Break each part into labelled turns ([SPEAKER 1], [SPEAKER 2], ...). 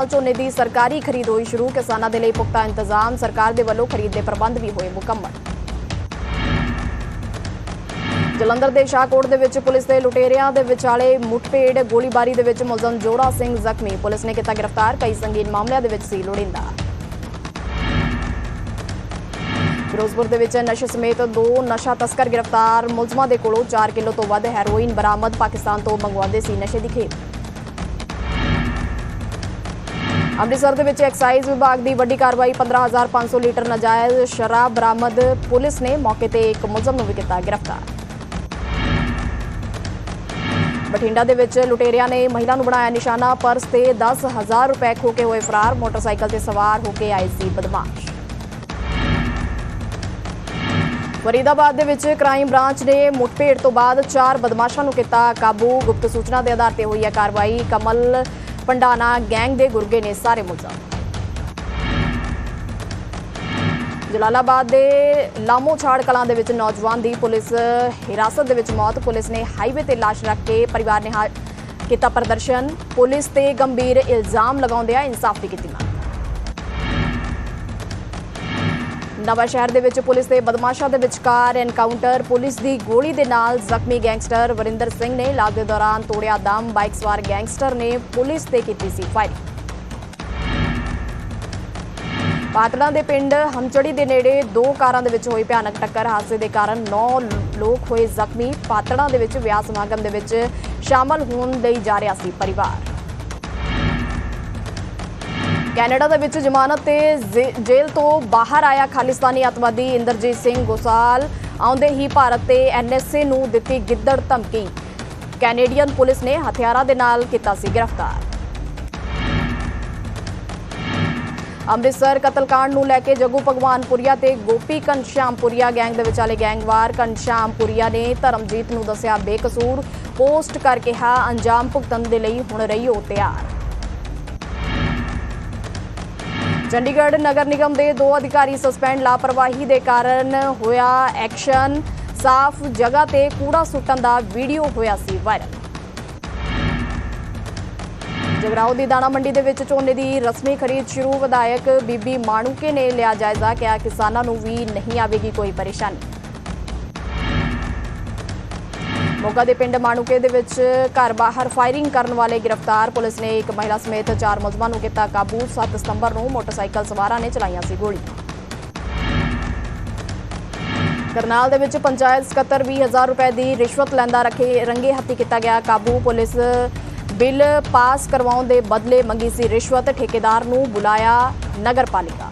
[SPEAKER 1] ਝੋਨੇ ਦੀ ਸਰਕਾਰੀ ਖਰੀਦ ਹੋਈ ਸ਼ੁਰੂ, ਕਿਸਾਨਾਂ ਦੇ ਲਈ ਪੁਖਤਾ ਇੰਤਜ਼ਾਮ, ਸਰਕਾਰ ਦੇ ਵੱਲੋਂ ਖਰੀਦ ਦੇ ਪ੍ਰਬੰਧ ਵੀ ਹੋਏ ਮੁਕੰਮਲ। ਜਲੰਧਰ ਦੇ ਸ਼ਾਹਕੋਟ ਦੇ ਵਿੱਚ ਪੁਲਿਸ ਦੇ ਲੁਟੇਰਿਆਂ ਦੇ ਵਿਚਾਲੇ ਮੁੱਠਭੇੜ, ਗੋਲੀਬਾਰੀ ਦੇ ਵਿੱਚ ਮੁਲਜ਼ਮ ਜੋੜਾ ਸਿੰਘ ਜ਼ਖਮੀ। ਪੁਲਿਸ ਨੇ ਕੀਤਾ ਗ੍ਰਿਫਤਾਰ, ਕਈ ਸੰਗੀਨ ਮਾਮਲਿਆਂ ਦੇ ਵਿੱਚ ਸੀ ਲੋੜਿੰਦਾ। ਫਿਰੋਜ਼ਪੁਰ ਦੇ ਵਿੱਚ ਨਸ਼ੇ ਸਮੇਤ ਦੋ ਨਸ਼ਾ ਤਸਕਰ ਗ੍ਰਿਫਤਾਰ। ਮੁਲਜ਼ਮਾਂ ਦੇ ਕੋਲੋਂ 4 ਕਿਲੋ ਤੋਂ ਵੱਧ ਹੈਰੋਇਨ ਬਰਾਮਦ ਪਾਕਿਸਤਾਨ ਤੋਂ ਮੰਗਵਾਉਂਦੇ ਸੀ ਨਸ਼ੇ ਦੀ ਖੇਪ। ਅੰਮ੍ਰਿਤਸਰ ਦੇ ਵਿੱਚ ਐਕਸਾਈਜ਼ ਵਿਭਾਗ ਦੀ ਵੱਡੀ ਕਾਰਵਾਈ 15500 ਲੀਟਰ ਨਜਾਇਜ਼ ਸ਼ਰਾਬ ਬਰਾਮਦ ਪੁਲਿਸ ਨੇ ਮੌਕੇ ਤੇ ਇੱਕ ਮੁਲਜ਼ਮ ਨੂੰ ਵੀ ਕੀਤਾ ਗ੍ਰਿਫਤਾਰ। ਬਠਿੰਡਾ ਦੇ ਵਿੱਚ ਲੁਟੇਰਿਆਂ ਨੇ ਮਹਿਲਾ ਨੂੰ ਬਣਾਇਆ ਨਿਸ਼ਾਨਾ, ਪਰਸ ਤੇ 10000 ਰੁਪਏ ਖੋ ਕੇ ਹੋਏ ਫਰਾਰ, ਮੋਟਰਸਾਈਕਲ ਤੇ ਸਵਾਰ ਹੋ ਕੇ ਆਏ ਸੀ ਬਦਮਾਸ਼। ਫਰੀਦਾਬਾਦ ਦੇ ਵਿੱਚ ਕ੍ਰਾਈਮ ਬ੍ਰਾਂਚ ਨੇ ਮੁੱਠਭੇੜ ਤੋਂ ਬਾਅਦ ਚਾਰ ਬਦਮਾਸ਼ਾਂ ਨੂੰ ਕੀਤਾ ਕਾਬੂ। ਗੁਪਤ ਸੂਚਨਾ ਦੇ ਆਧਾਰ ਤੇ ਹੋਈ ਹੈ ਕਾਰਵਾਈ। ਕਮਲ ਪੰਡਾਨਾ ਗੈਂਗ ਦੇ ਗੁਰਗੇ ਨੇ ਸਾਰੇ ਮੁਲਜ਼ਮ ਜਲਾਲਾਬਾਦ ਦੇ ਲਾਮੋ ਛਾੜ ਕਲਾਂ ਦੇ ਵਿੱਚ ਨੌਜਵਾਨ ਦੀ ਪੁਲਿਸ ਹਿਰਾਸਤ ਦੇ ਵਿੱਚ ਮੌਤ। ਪੁਲਿਸ ਨੇ ਹਾਈਵੇ ਤੇ ਲਾਸ਼ ਰੱਖ ਕੇ ਪਰਿਵਾਰ ਨੇ ਕੀਤਾ ਪ੍ਰਦਰਸ਼ਨ। ਪੁਲਿਸ ਤੇ ਗੰਭੀਰ ਇਲਜ਼ਾਮ ਲਗਾਉਂਦਿਆਂ ਇਨਸਾਫ ਦੀ ਕੀਤੀ ਮੰਗ। ਨਵਾਂ ਸ਼ਹਿਰ ਦੇ ਵਿੱਚ ਪੁਲਿਸ ਤੇ ਬਦਮਾਸ਼ਾਂ ਦੇ ਵਿਚਕਾਰ ਐਨਕਾਊਂਟਰ, ਪੁਲਿਸ ਦੀ ਗੋਲੀ ਦੇ ਨਾਲ ਜ਼ਖਮੀ ਗੈਂਗਸਟਰ ਵਰਿੰਦਰ ਸਿੰਘ ਨੇ ਇਲਾਜ ਦੇ ਦੌਰਾਨ ਤੋੜਿਆ ਦਮ, ਬਾਈਕ ਸਵਾਰ ਗੈਂਗਸਟਰ ਨੇ ਪੁਲਿਸ ਤੇ ਕੀਤੀ ਸੀ ਫਾਇਰਿੰਗ। ਪਾਤੜਾਂ ਦੇ ਪਿੰਡ ਹਮਚੜੀ ਦੇ ਨੇੜੇ ਦੋ ਕਾਰਾਂ ਦੇ ਵਿੱਚ ਹੋਈ ਭਿਆਨਕ ਟੱਕਰ। ਹਾਦਸੇ ਦੇ ਕਾਰਨ 9 ਲੋਕ ਹੋਏ ਜ਼ਖਮੀ। ਪਾਤੜਾ ਦੇ ਵਿੱਚ ਵਿਆਹ ਸਮਾਗਮ ਦੇ ਵਿੱਚ ਸ਼ਾਮਲ ਹੋਣ ਲਈ ਜਾ ਰਿਹਾ ਸੀ ਪਰਿਵਾਰ। ਕੈਨੇਡਾ ਦੇ ਵਿੱਚ ਜ਼ਮਾਨਤ ਤੇ ਜ਼ੇ- ਜੇਲ੍ਹ ਤੋਂ ਬਾਹਰ ਆਇਆ ਖਾਲਿਸਤਾਨੀ ਅਤਵਾਦੀ ਇੰਦਰਜੀਤ ਸਿੰਘ ਗੋਸਾਲ। ਆਉਂਦੇ ਹੀ ਭਾਰਤ ਤੇ ਐਨਐਸਏ ਨੂੰ ਦਿੱਤੀ ਗਿੱਦੜ ਧਮਕੀ। ਕੈਨੇਡੀਅਨ ਪੁਲਿਸ ਨੇ ਹਥਿਆਰਾਂ ਦੇ ਨਾਲ ਕੀਤਾ ਸੀ ਗ੍ਰਿਫਤਾਰ। ਅੰਮ੍ਰਿਤਸਰ ਕਤਲकांड ਨੂੰ ਲੈ ਕੇ ਜਗੂ ਭਗਵਾਨਪੁਰੀਆ ਤੇ ਗੋਪੀ ਘਨਸ਼ਿਆਮਪੁਰੀਆ ਗੈਂਗ ਦੇ ਵਿਚਾਲੇ ਗੈਂਗਵਾਰ ਘਨਸ਼ਿਆਮਪੁਰੀਆ ਨੇ ਧਰਮਜੀਤ ਨੂੰ ਦੱਸਿਆ ਬੇਕਸੂਰ, ਪੋਸਟ ਕਰ ਕਿਹਾ, ਅੰਜਾਮ ਭੁਗਤਣ ਦੇ ਲਈ ਹੁਣ ਰਹੀ ਉਹ ਤਿਆਰ। ਚੰਡੀਗੜ੍ਹ ਨਗਰ ਨਿਗਮ ਦੇ ਦੋ ਅਧਿਕਾਰੀ ਸਸਪੈਂਡ ਲਾਪਰਵਾਹੀ ਦੇ ਕਾਰਨ ਹੋਇਆ ਐਕਸ਼ਨ ਸਾਫ਼ ਜਗ੍ਹਾ ਤੇ ਕੂੜਾ ਸੁੱਟਣ ਦਾ ਵੀਡੀਓ ਹੋਇਆ ਸੀ ਵਾਇਰਲ ਜਗਰਾਉਂ ਦੀ ਦਾਣਾ ਮੰਡੀ ਦੇ ਵਿੱਚ ਝੋਨੇ ਦੀ ਰਸਮੀ ਖਰੀਦ ਸ਼ੁਰੂ। ਵਿਧਾਇਕ ਬੀਬੀ ਮਾਣੂਕੇ ਨੇ ਲਿਆ ਜਾਇਜ਼ਾ, ਕਿਹਾ ਕਿਸਾਨਾਂ ਨੂੰ ਵੀ ਨਹੀਂ ਆਵੇਗੀ ਕੋਈ ਪਰੇਸ਼ਾਨੀ। ਮੋਗਾ ਦੇ ਪਿੰਡ ਮਾਣੂਕੇ ਦੇ ਵਿੱਚ ਘਰ ਬਾਹਰ ਫਾਇਰਿੰਗ ਕਰਨ ਵਾਲੇ ਗ੍ਰਿਫਤਾਰ ਪੁਲਿਸ ਨੇ ਇੱਕ ਮਹਿਲਾ ਸਮੇਤ ਚਾਰ ਮੁਲਜ਼ਮਾਂ ਨੂੰ ਕੀਤਾ ਕਾਬੂ। 7 ਸਤੰਬਰ ਨੂੰ ਮੋਟਰਸਾਈਕਲ ਸਵਾਰਾਂ ਨੇ ਚਲਾਈਆਂ ਸੀ ਗੋਲੀਆਂ ਕਰਨਾਲ ਦੇ ਵਿੱਚ ਪੰਚਾਇਤ ਸਕੱਤਰ 20000 ਰੁਪਏ ਦੀ ਰਿਸ਼ਵਤ ਲੈਂਦਾ ਰੱਖੇ ਰੰਗੇ ਹੱਥੀ ਕੀਤਾ ਗਿਆ ਕਾਬੂ। ਪੁਲਿਸ ਬਿੱਲ ਪਾਸ ਕਰਵਾਉਣ ਦੇ ਬਦਲੇ ਮੰਗੀ ਸੀ ਰਿਸ਼ਵਤ। ਠੇਕੇਦਾਰ ਨੂੰ ਬੁਲਾਇਆ ਨਗਰਪਾਲਿਕਾ।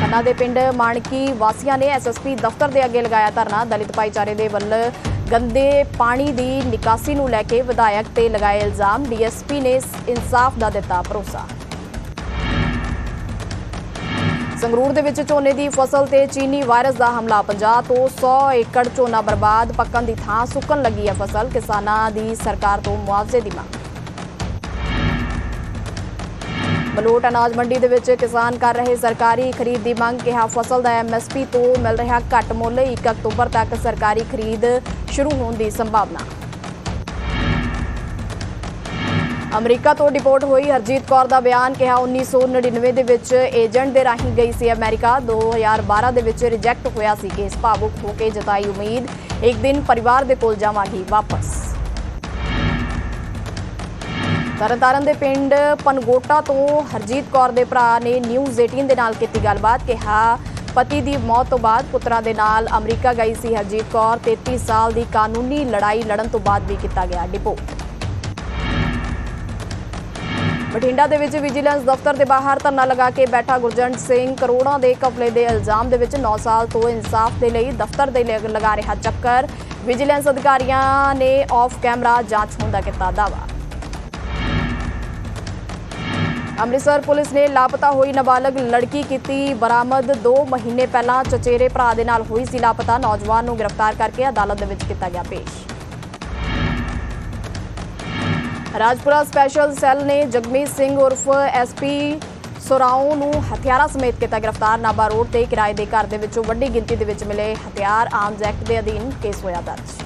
[SPEAKER 1] ਖੰਨਾ ਦੇ ਪਿੰਡ ਮਾਣਕੀ ਵਾਸੀਆਂ ਨੇ ਐਸਐਸਪੀ ਦਫ਼ਤਰ ਦੇ ਅੱਗੇ ਲਗਾਇਆ ਧਰਨਾ। ਦਲਿਤ ਭਾਈਚਾਰੇ ਦੇ ਵੱਲ ਗੰਦੇ ਪਾਣੀ ਦੀ ਨਿਕਾਸੀ ਨੂੰ ਲੈ ਕੇ ਵਿਧਾਇਕ ਤੇ ਲਗਾਏ ਇਲਜ਼ਾਮ। ਡੀਐਸਪੀ ਨੇ ਇਨਸਾਫ ਦਾ ਦਿੱਤਾ ਭਰੋਸਾ। ਸੰਗਰੂਰ ਦੇ ਵਿੱਚ ਝੋਨੇ ਦੀ ਫਸਲ ਤੇ ਚੀਨੀ ਵਾਇਰਸ ਦਾ ਹਮਲਾ। 50 ਤੋਂ 100 ਏਕੜ ਝੋਨਾ ਬਰਬਾਦ। ਪੱਕਣ ਦੀ ਥਾਂ ਸੁੱਕਣ ਲੱਗੀ ਹੈ ਫਸਲ। ਕਿਸਾਨਾਂ ਦੀ ਸਰਕਾਰ ਤੋਂ ਮੁਆਵਜ਼ੇ ਦੀ ਮੰਗ। ਬਲੋਟ ਅਨਾਜ ਮੰਡੀ ਦੇ ਵਿੱਚ ਕਿਸਾਨ ਕਰ ਰਹੇ ਸਰਕਾਰੀ ਖਰੀਦ ਦੀ ਮੰਗ, ਕਿਹਾ ਫਸਲ ਦਾ ਐਮਐਸਪੀ ਤੋਂ ਮਿਲ ਰਿਹਾ ਘੱਟ ਮੁੱਲ। 1 ਅਕਤੂਬਰ ਤੱਕ ਸਰਕਾਰੀ ਖਰੀਦ ਸ਼ੁਰੂ ਹੋਣ ਦੀ ਸੰਭਾਵਨਾ। ਅਮਰੀਕਾ ਤੋਂ ਡਿਪੋਰਟ ਹੋਈ ਹਰਜੀਤ ਕੌਰ ਦਾ ਬਿਆਨ, ਕਿਹਾ 1999 ਦੇ ਵਿੱਚ ਏਜੰਟ ਦੇ ਰਾਹੀਂ ਗਈ ਸੀ ਅਮਰੀਕਾ। 2012 ਦੇ ਵਿੱਚ ਰਿਜੈਕਟ ਹੋਇਆ ਸੀ ਕੇਸ, ਭਾਵੁਕ ਹੋ ਕੇ ਜਤਾਈ ਉਮੀਦ। ਇੱਕ ਦਿਨ ਪਰਿਵਾਰ ਦੇ ਕੋਲ ਜਾਵਾਂਗੀ ਵਾਪਸ। ਤਰਨਤਾਰਨ ਦੇ ਪਿੰਡ ਪਨਗੋਟਾ ਤੋਂ ਹਰਜੀਤ ਕੌਰ ਦੇ ਭਰਾ ਨੇ ਨਿਊਜ਼ 18 ਦੇ ਨਾਲ ਕੀਤੀ ਗੱਲਬਾਤ, ਕਿਹਾ ਪਤੀ ਦੀ ਮੌਤ ਤੋਂ ਬਾਅਦ ਪੁੱਤਰਾਂ ਦੇ ਨਾਲ ਅਮਰੀਕਾ ਗਈ ਸੀ ਹਰਜੀਤ ਕੌਰ 33 ਸਾਲ ਦੀ ਕਾਨੂੰਨੀ ਲੜਾਈ ਲੜਨ ਤੋਂ ਬਾਅਦ ਵੀ ਕੀਤਾ ਗਿਆ ਡਿਪੋਰਟ। ਬਠਿੰਡਾ ਦੇ ਵਿੱਚ ਵਿਜੀਲੈਂਸ ਦਫ਼ਤਰ ਦੇ ਬਾਹਰ ਧਰਨਾ ਲਗਾ ਕੇ ਬੈਠਾ ਗੁਰਜੰਟ ਸਿੰਘ ਕਰੋੜਾਂ ਦੇ ਕਪਲੇ ਦੇ ਇਲਜ਼ਾਮ ਦੇ ਵਿੱਚ 9 ਸਾਲ ਤੋਂ ਇਨਸਾਫ ਦੇ ਲਈ ਦਫ਼ਤਰ ਦੇ ਲਗਾ ਰਿਹਾ ਚੱਕਰ। ਵਿਜੀਲੈਂਸ ਅਧਿਕਾਰੀਆਂ ਨੇ ਆਫ ਕੈਮਰਾ ਜਾਂਚ ਹੋਣ ਦਾ ਕੀਤਾ ਦਾਅਵਾ। ਅੰਮ੍ਰਿਤਸਰ ਪੁਲਿਸ ਨੇ ਲਾਪਤਾ ਹੋਈ ਨਾਬਾਲਗ ਲੜਕੀ ਕੀਤੀ ਬਰਾਮਦ। 2 ਮਹੀਨੇ ਪਹਿਲਾਂ ਚਚੇਰੇ ਭਰਾ ਦੇ ਨਾਲ ਹੋਈ ਸੀ ਲਾਪਤਾ। ਨੌਜਵਾਨ ਨੂੰ ਗ੍ਰਿਫਤਾਰ ਕਰਕੇ ਅਦਾਲਤ ਦੇ ਵਿੱਚ ਕੀਤਾ ਗਿਆ ਪੇਸ਼। ਰਾਜਪੁਰਾ ਸਪੈਸ਼ਲ ਸੈੱਲ ਨੇ ਜਗਮੀਤ ਸਿੰਘ ਉਰਫ ਐਸਪੀ ਸੁਰਾਉ ਨੂੰ ਹਥਿਆਰਾਂ ਸਮੇਤ ਕੀਤਾ ਗ੍ਰਿਫਤਾਰ। ਨਾਬਾ ਰੋਡ ਤੇ ਕਿਰਾਏ ਦੇ ਘਰ ਦੇ ਵਿੱਚੋਂ ਵੱਡੀ ਗਿਣਤੀ ਦੇ ਵਿੱਚ ਮਿਲੇ ਹਥਿਆਰ। ਆਰਮਜ਼ ਐਕਟ ਦੇ ਅਧੀਨ ਕੇਸ ਹੋਇਆ ਦਰਜ।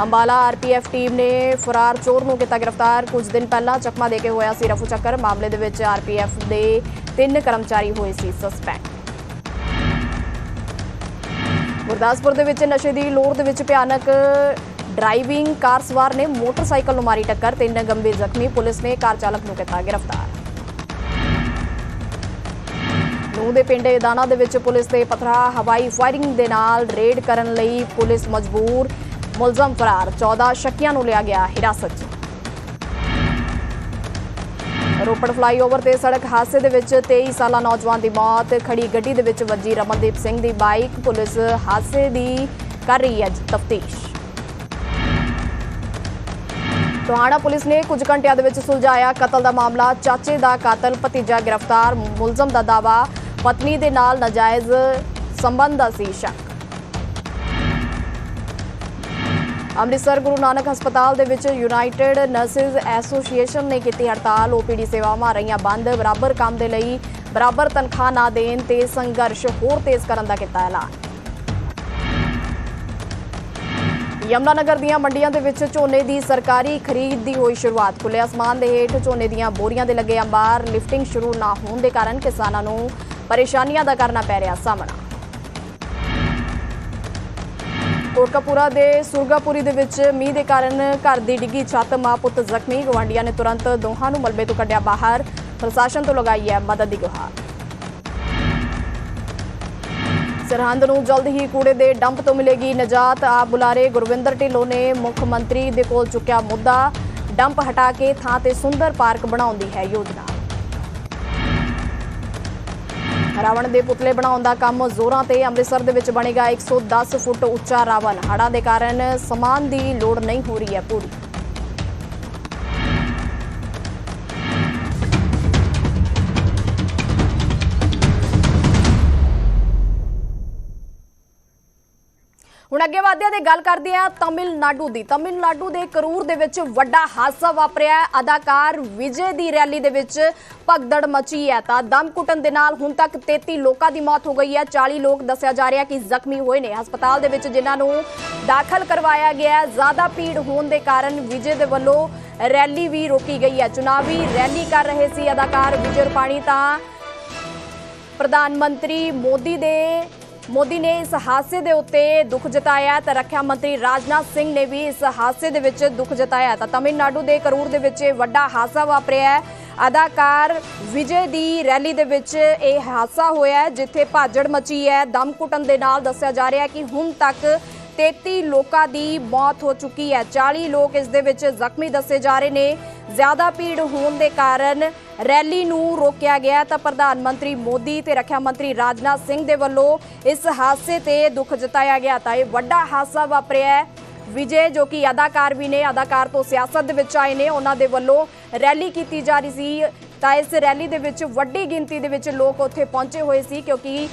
[SPEAKER 1] ਅੰਬਾਲਾ ਆਰਪੀਐਫ ਟੀਮ ਨੇ ਫਰਾਰ ਚੋਰ ਨੂੰ ਕੀਤਾ ਗ੍ਰਿਫਤਾਰ। ਕੁਝ ਦਿਨ ਪਹਿਲਾਂ ਚਕਮਾ ਦੇ ਕੇ ਹੋਇਆ ਸੀ ਰਫੂ ਚੱਕਰ। ਮਾਮਲੇ ਦੇ ਵਿੱਚ ਆਰਪੀਐਫ ਦੇ ਤਿੰਨ ਕਰਮਚਾਰੀ ਹੋਏ ਸੀ ਸਸਪੈਂਡ ਗੁਰਦਾਸਪੁਰ ਦੇ ਵਿੱਚ ਨਸ਼ੇ ਦੀ ਲੋੜ ਦੇ ਵਿੱਚ ਭਿਆਨਕ ਡਰਾਈਵਿੰਗ ਕਾਰ ਸਵਾਰ ਨੇ ਮੋਟਰਸਾਈਕਲ ਨੂੰ ਮਾਰੀ ਟੱਕਰ। ਤਿੰਨ ਗੰਭੀਰ ਜ਼ਖਮੀ ਪੁਲਿਸ ਨੇ ਕਾਰ ਚਾਲਕ ਨੂੰ ਕੀਤਾ ਗ੍ਰਿਫਤਾਰ। ਨੂੰ ਦੇ ਪਿੰਡ ਦਾਣਾ ਦੇ ਵਿੱਚ ਪੁਲਿਸ ਦੇ ਪਥਰਾ ਹਵਾਈ ਫਾਇਰਿੰਗ ਦੇ ਨਾਲ ਰੇਡ ਕਰਨ ਲਈ ਪੁਲਿਸ ਮਜਬੂਰ। ਮੁਲਜ਼ਮ ਫਰਾਰ 14 ਸ਼ੱਕੀਆਂ ਨੂੰ ਲਿਆ ਗਿਆ ਹਿਰਾਸਤ 'ਚ। ਰੋਪੜ ਫਲਾਈਓਵਰ ਤੇ ਸੜਕ ਹਾਦਸੇ ਦੇ ਵਿੱਚ 23 ਸਾਲਾ ਨੌਜਵਾਨ ਦੀ ਮੌਤ, ਖੜੀ ਗੱਡੀ ਦੇ ਵਿੱਚ ਵੱਜੀ ਰਮਨਦੀਪ ਸਿੰਘ ਦੀ ਬਾਈਕ। ਪੁਲਿਸ ਹਾਦਸੇ ਦੀ ਕਰ ਰਹੀ ਹੈ ਤਫਤੀਸ਼। ਟੋਹਾਣਾ ਪੁਲਿਸ ਨੇ ਕੁਝ ਘੰਟਿਆਂ ਦੇ ਵਿੱਚ ਸੁਲਝਾਇਆ ਕਤਲ ਦਾ ਮਾਮਲਾ। ਚਾਚੇ ਦਾ ਕਾਤਲ, ਭਤੀਜਾ ਗ੍ਰਿਫਤਾਰ, ਮੁਲਜ਼ਮ ਦਾ ਦਾਵਾ ਪਤਨੀ ਦੇ ਨਾਲ ਨਾਜਾਇਜ਼ ਸੰਬੰਧ ਦਾ ਸੀ ਸ਼ੱਕ। ਅੰਮ੍ਰਿਤਸਰ ਗੁਰੂ ਨਾਨਕ ਹਸਪਤਾਲ ਦੇ ਵਿੱਚ ਯੂਨਾਈਟਿਡ ਨਰਸਿਸ ਐਸੋਸੀਏਸ਼ਨ ਨੇ ਕੀਤੀ ਹੜਤਾਲ। ਓਪੀਡੀ ਸੇਵਾਵਾਂ ਰਹੀਆਂ ਬੰਦ। ਬਰਾਬਰ ਕੰਮ ਦੇ ਲਈ ਬਰਾਬਰ ਤਨਖਾਹ ਨਾ ਦੇਣ ਤੇ ਸੰਘਰਸ਼ ਹੋਰ ਤੇਜ਼ ਕਰਨ ਦਾ ਕੀਤਾ ਐਲਾਨ। ਯਮਨਾਨਗਰ ਦੀਆਂ ਮੰਡੀਆਂ ਦੇ ਵਿੱਚ ਝੋਨੇ ਦੀ ਸਰਕਾਰੀ ਖਰੀਦ ਦੀ ਹੋਈ ਸ਼ੁਰੂਆਤ। ਖੁੱਲੇ ਅਸਮਾਨ ਦੇ ਹੇਠ ਝੋਨੇ ਦੀਆਂ ਬੋਰੀਆਂ ਦੇ ਲੱਗੇ ਅੰਬਾਰ। ਲਿਫਟਿੰਗ ਸ਼ੁਰੂ ਨਾ ਹੋਣ ਦੇ ਕਾਰਨ ਕਿਸਾਨਾਂ ਨੂੰ ਪਰੇਸ਼ਾਨੀਆਂ ਦਾ ਕਰਨਾ ਪੈ ਰਿਹਾ ਸਾਹਮਣਾ। ਕੋਟਕਪੂਰਾ ਦੇ ਸੁਰਗਾਪੁਰੀ ਦੇ ਵਿੱਚ ਮੀਂਹ ਦੇ ਕਾਰਨ ਘਰ ਦੀ ਡਿੱਗੀ ਛੱਤ ਮਾਂ ਪੁੱਤ ਜ਼ਖਮੀ। ਗਵਾਂਡੀਆਂ ਨੇ ਤੁਰੰਤ ਦੋਹਾਂ ਨੂੰ ਮਲਬੇ ਤੋਂ ਕੱਢਿਆ ਬਾਹਰ। ਪ੍ਰਸ਼ਾਸਨ ਤੋਂ ਲਗਾਈ ਹੈ ਮਦਦ ਦੀ ਗੁਹਾਰ। ਸਰਹੰਦ ਨੂੰ ਜਲਦ ਹੀ ਕੂੜੇ ਦੇ ਡੰਪ ਤੋਂ ਮਿਲੇਗੀ ਨਜਾਤ। ਆਪ ਬੁਲਾਰੇ ਗੁਰਵਿੰਦਰ ਢਿੱਲੋਂ ਨੇ ਮੁੱਖ ਮੰਤਰੀ ਦੇ ਕੋਲ ਚੁੱਕਿਆ ਮੁੱਦਾ। ਡੰਪ ਹਟਾ ਕੇ ਥਾਂ ਤੇ ਸੁੰਦਰ ਪਾਰਕ ਬਣਾਉਣ ਦੀ ਹੈ ਯੋਜਨਾ। ਰਾਵਣ ਦੇ ਪੁਤਲੇ ਬਣਾਉਣ ਦਾ ਕੰਮ ਜ਼ੋਰਾਂ ਤੇ ਅੰਮ੍ਰਿਤਸਰ ਦੇ ਵਿੱਚ ਬਣੇਗਾ। 110 ਫੁੱਟ ਉੱਚਾ ਰਾਵਣ। ਹੜ੍ਹਾਂ ਦੇ ਕਾਰਨ ਸਮਾਨ ਦੀ ਲੋੜ ਨਹੀਂ ਹੋ ਰਹੀ ਹੈ ਪੂਰੀ। ਹੁਣ ਅੱਗੇ ਵਧਦੇ ਤੇ ਗੱਲ ਕਰਦੇ ਆ ਤਾਮਿਲਨਾਡੂ ਦੀ। ਤਾਮਿਲਨਾਡੂ ਦੇ ਕਰੂਰ ਦੇ ਵਿੱਚ ਵੱਡਾ ਹਾਦਸਾ ਵਾਪਰਿਆ ਹੈ। ਅਦਾਕਾਰ ਵਿਜੇ ਦੀ ਰੈਲੀ ਦੇ ਵਿੱਚ ਭਗਦੜ ਮਚੀ ਹੈ ਤਾਂ ਦਮ ਕੁੱਟਣ ਦੇ ਨਾਲ ਹੁਣ ਤੱਕ 33 ਲੋਕਾਂ ਦੀ ਮੌਤ ਹੋ ਗਈ ਹੈ। 40 ਲੋਕ ਦੱਸਿਆ ਜਾ ਰਿਹਾ ਕਿ ਜ਼ਖਮੀ ਹੋਏ ਨੇ। ਹਸਪਤਾਲ ਦੇ ਵਿੱਚ ਜਿਨ੍ਹਾਂ ਨੂੰ ਦਾਖਲ ਕਰਵਾਇਆ ਗਿਆ ਹੈ, ਜ਼ਿਆਦਾ ਭੀੜ ਹੋਣ ਦੇ ਕਾਰਨ ਵਿਜੇ ਦੇ ਵੱਲੋਂ ਰੈਲੀ ਵੀ ਰੋਕੀ ਗਈ ਹੈ। ਚੁਣਾਵੀ ਰੈਲੀ ਕਰ ਰਹੇ ਸੀ ਅਦਾਕਾਰ ਵਿਜੇ ਰੁਪਾਣੀ ਤਾਂ ਪ੍ਰਧਾਨ ਮੰਤਰੀ ਮੋਦੀ ਦੇ ਮੋਦੀ ਨੇ ਇਸ ਹਾਦਸੇ ਦੇ ਉੱਤੇ ਦੁੱਖ ਜਤਾਇਆ ਤਾਂ ਰੱਖਿਆ ਮੰਤਰੀ ਰਾਜਨਾਥ ਸਿੰਘ ਨੇ ਵੀ ਇਸ ਹਾਦਸੇ ਦੇ ਵਿੱਚ ਦੁੱਖ ਜਤਾਇਆ ਤਾਂ ਤਮਿਲਨਾਡੂ ਦੇ ਕਰੂਰ ਦੇ ਵਿੱਚ ਇਹ ਵੱਡਾ ਹਾਦਸਾ ਵਾਪਰਿਆ ਹੈ। ਅਦਾਕਾਰ ਵਿਜੇ ਦੀ ਰੈਲੀ ਦੇ ਵਿੱਚ ਇਹ ਹਾਦਸਾ ਹੋਇਆ ਜਿੱਥੇ ਭਾਜੜ ਮਚੀ ਹੈ। ਦਮ ਕੁੱਟਣ ਦੇ ਨਾਲ ਦੱਸਿਆ ਜਾ ਰਿਹਾ ਹੈ ਕਿ ਹੁਣ ਤੱਕ 33 ਲੋਕਾਂ ਦੀ ਮੌਤ ਹੋ ਚੁੱਕੀ ਹੈ। 40 ਲੋਕ ਇਸ ਦੇ ਵਿੱਚ ਜ਼ਖਮੀ ਦੱਸੇ ਜਾ ਰਹੇ ਨੇ। ਜ਼ਿਆਦਾ ਭੀੜ ਹੋਣ ਦੇ ਕਾਰਨ ਰੈਲੀ ਨੂੰ ਰੋਕਿਆ ਗਿਆ ਤਾਂ ਪ੍ਰਧਾਨ ਮੰਤਰੀ ਮੋਦੀ ਤੇ ਰੱਖਿਆ ਮੰਤਰੀ ਰਾਜਨਾਥ ਸਿੰਘ ਦੇ ਵੱਲੋਂ ਇਸ ਹਾਦਸੇ ਤੇ ਦੁੱਖ ਜਤਾਇਆ ਗਿਆ ਤਾਂ ਇਹ ਵੱਡਾ ਹਾਦਸਾ ਵਾਪਰਿਆ ਹੈ। ਵਿਜੇ, ਜੋ ਕਿ ਅਦਾਕਾਰ ਵੀ ਨੇ, ਅਦਾਕਾਰ ਤੋਂ ਸਿਆਸਤ ਦੇ ਵਿੱਚ ਆਏ ਨੇ, ਉਹਨਾਂ ਦੇ ਵੱਲੋਂ ਰੈਲੀ ਕੀਤੀ ਜਾ ਰਹੀ ਸੀ। ਤਾਂ ਇਸ ਰੈਲੀ ਦੇ ਵਿੱਚ ਵੱਡੀ ਗਿਣਤੀ ਦੇ ਵਿੱਚ ਲੋਕ ਉੱਥੇ ਪਹੁੰਚੇ ਹੋਏ ਸੀ ਕਿਉਂਕਿ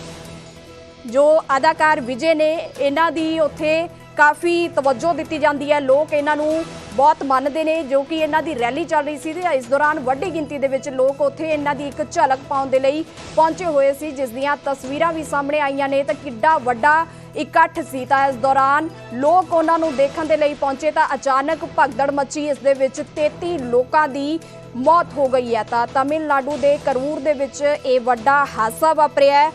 [SPEAKER 1] ਜੋ ਅਦਾਕਾਰ ਵਿਜੇ ਨੇ, ਇਹਨਾਂ ਦੀ ਉੱਥੇ ਕਾਫੀ ਤਵੱਜੋ ਦਿੱਤੀ ਜਾਂਦੀ ਹੈ। ਲੋਕ ਇਹਨਾਂ ਨੂੰ ਬਹੁਤ ਮੰਨਦੇ ਨੇ, ਜੋ ਕਿ ਇਹਨਾਂ ਦੀ ਰੈਲੀ ਚੱਲ ਰਹੀ ਸੀ ਤੇ ਇਸ ਦੌਰਾਨ ਵੱਡੀ ਗਿਣਤੀ ਦੇ ਵਿੱਚ ਲੋਕ ਉੱਥੇ ਇਹਨਾਂ ਦੀ ਇੱਕ ਝਲਕ ਪਾਉਣ ਦੇ ਲਈ ਪਹੁੰਚੇ ਹੋਏ ਸੀ, ਜਿਸ ਦੀਆਂ ਤਸਵੀਰਾਂ ਵੀ ਸਾਹਮਣੇ ਆਈਆਂ ਨੇ ਤਾਂ ਕਿੱਡਾ ਵੱਡਾ ਇਕੱਠ ਸੀ ਤਾਂ ਇਸ ਦੌਰਾਨ ਲੋਕ ਉਹਨਾਂ ਨੂੰ ਦੇਖਣ ਦੇ ਲਈ ਪਹੁੰਚੇ ਤਾਂ ਅਚਾਨਕ ਭਗਦੜ ਮੱਚੀ, ਇਸ ਦੇ ਵਿੱਚ 33 ਲੋਕਾਂ ਦੀ ਮੌਤ ਹੋ ਗਈ ਹੈ। ਤਾਂ ਤਾਮਿਲਨਾਡੂ ਦੇ ਕਰੂਰ ਦੇ ਵਿੱਚ ਇਹ ਵੱਡਾ ਹਾਦਸਾ ਵਾਪਰਿਆ ਹੈ।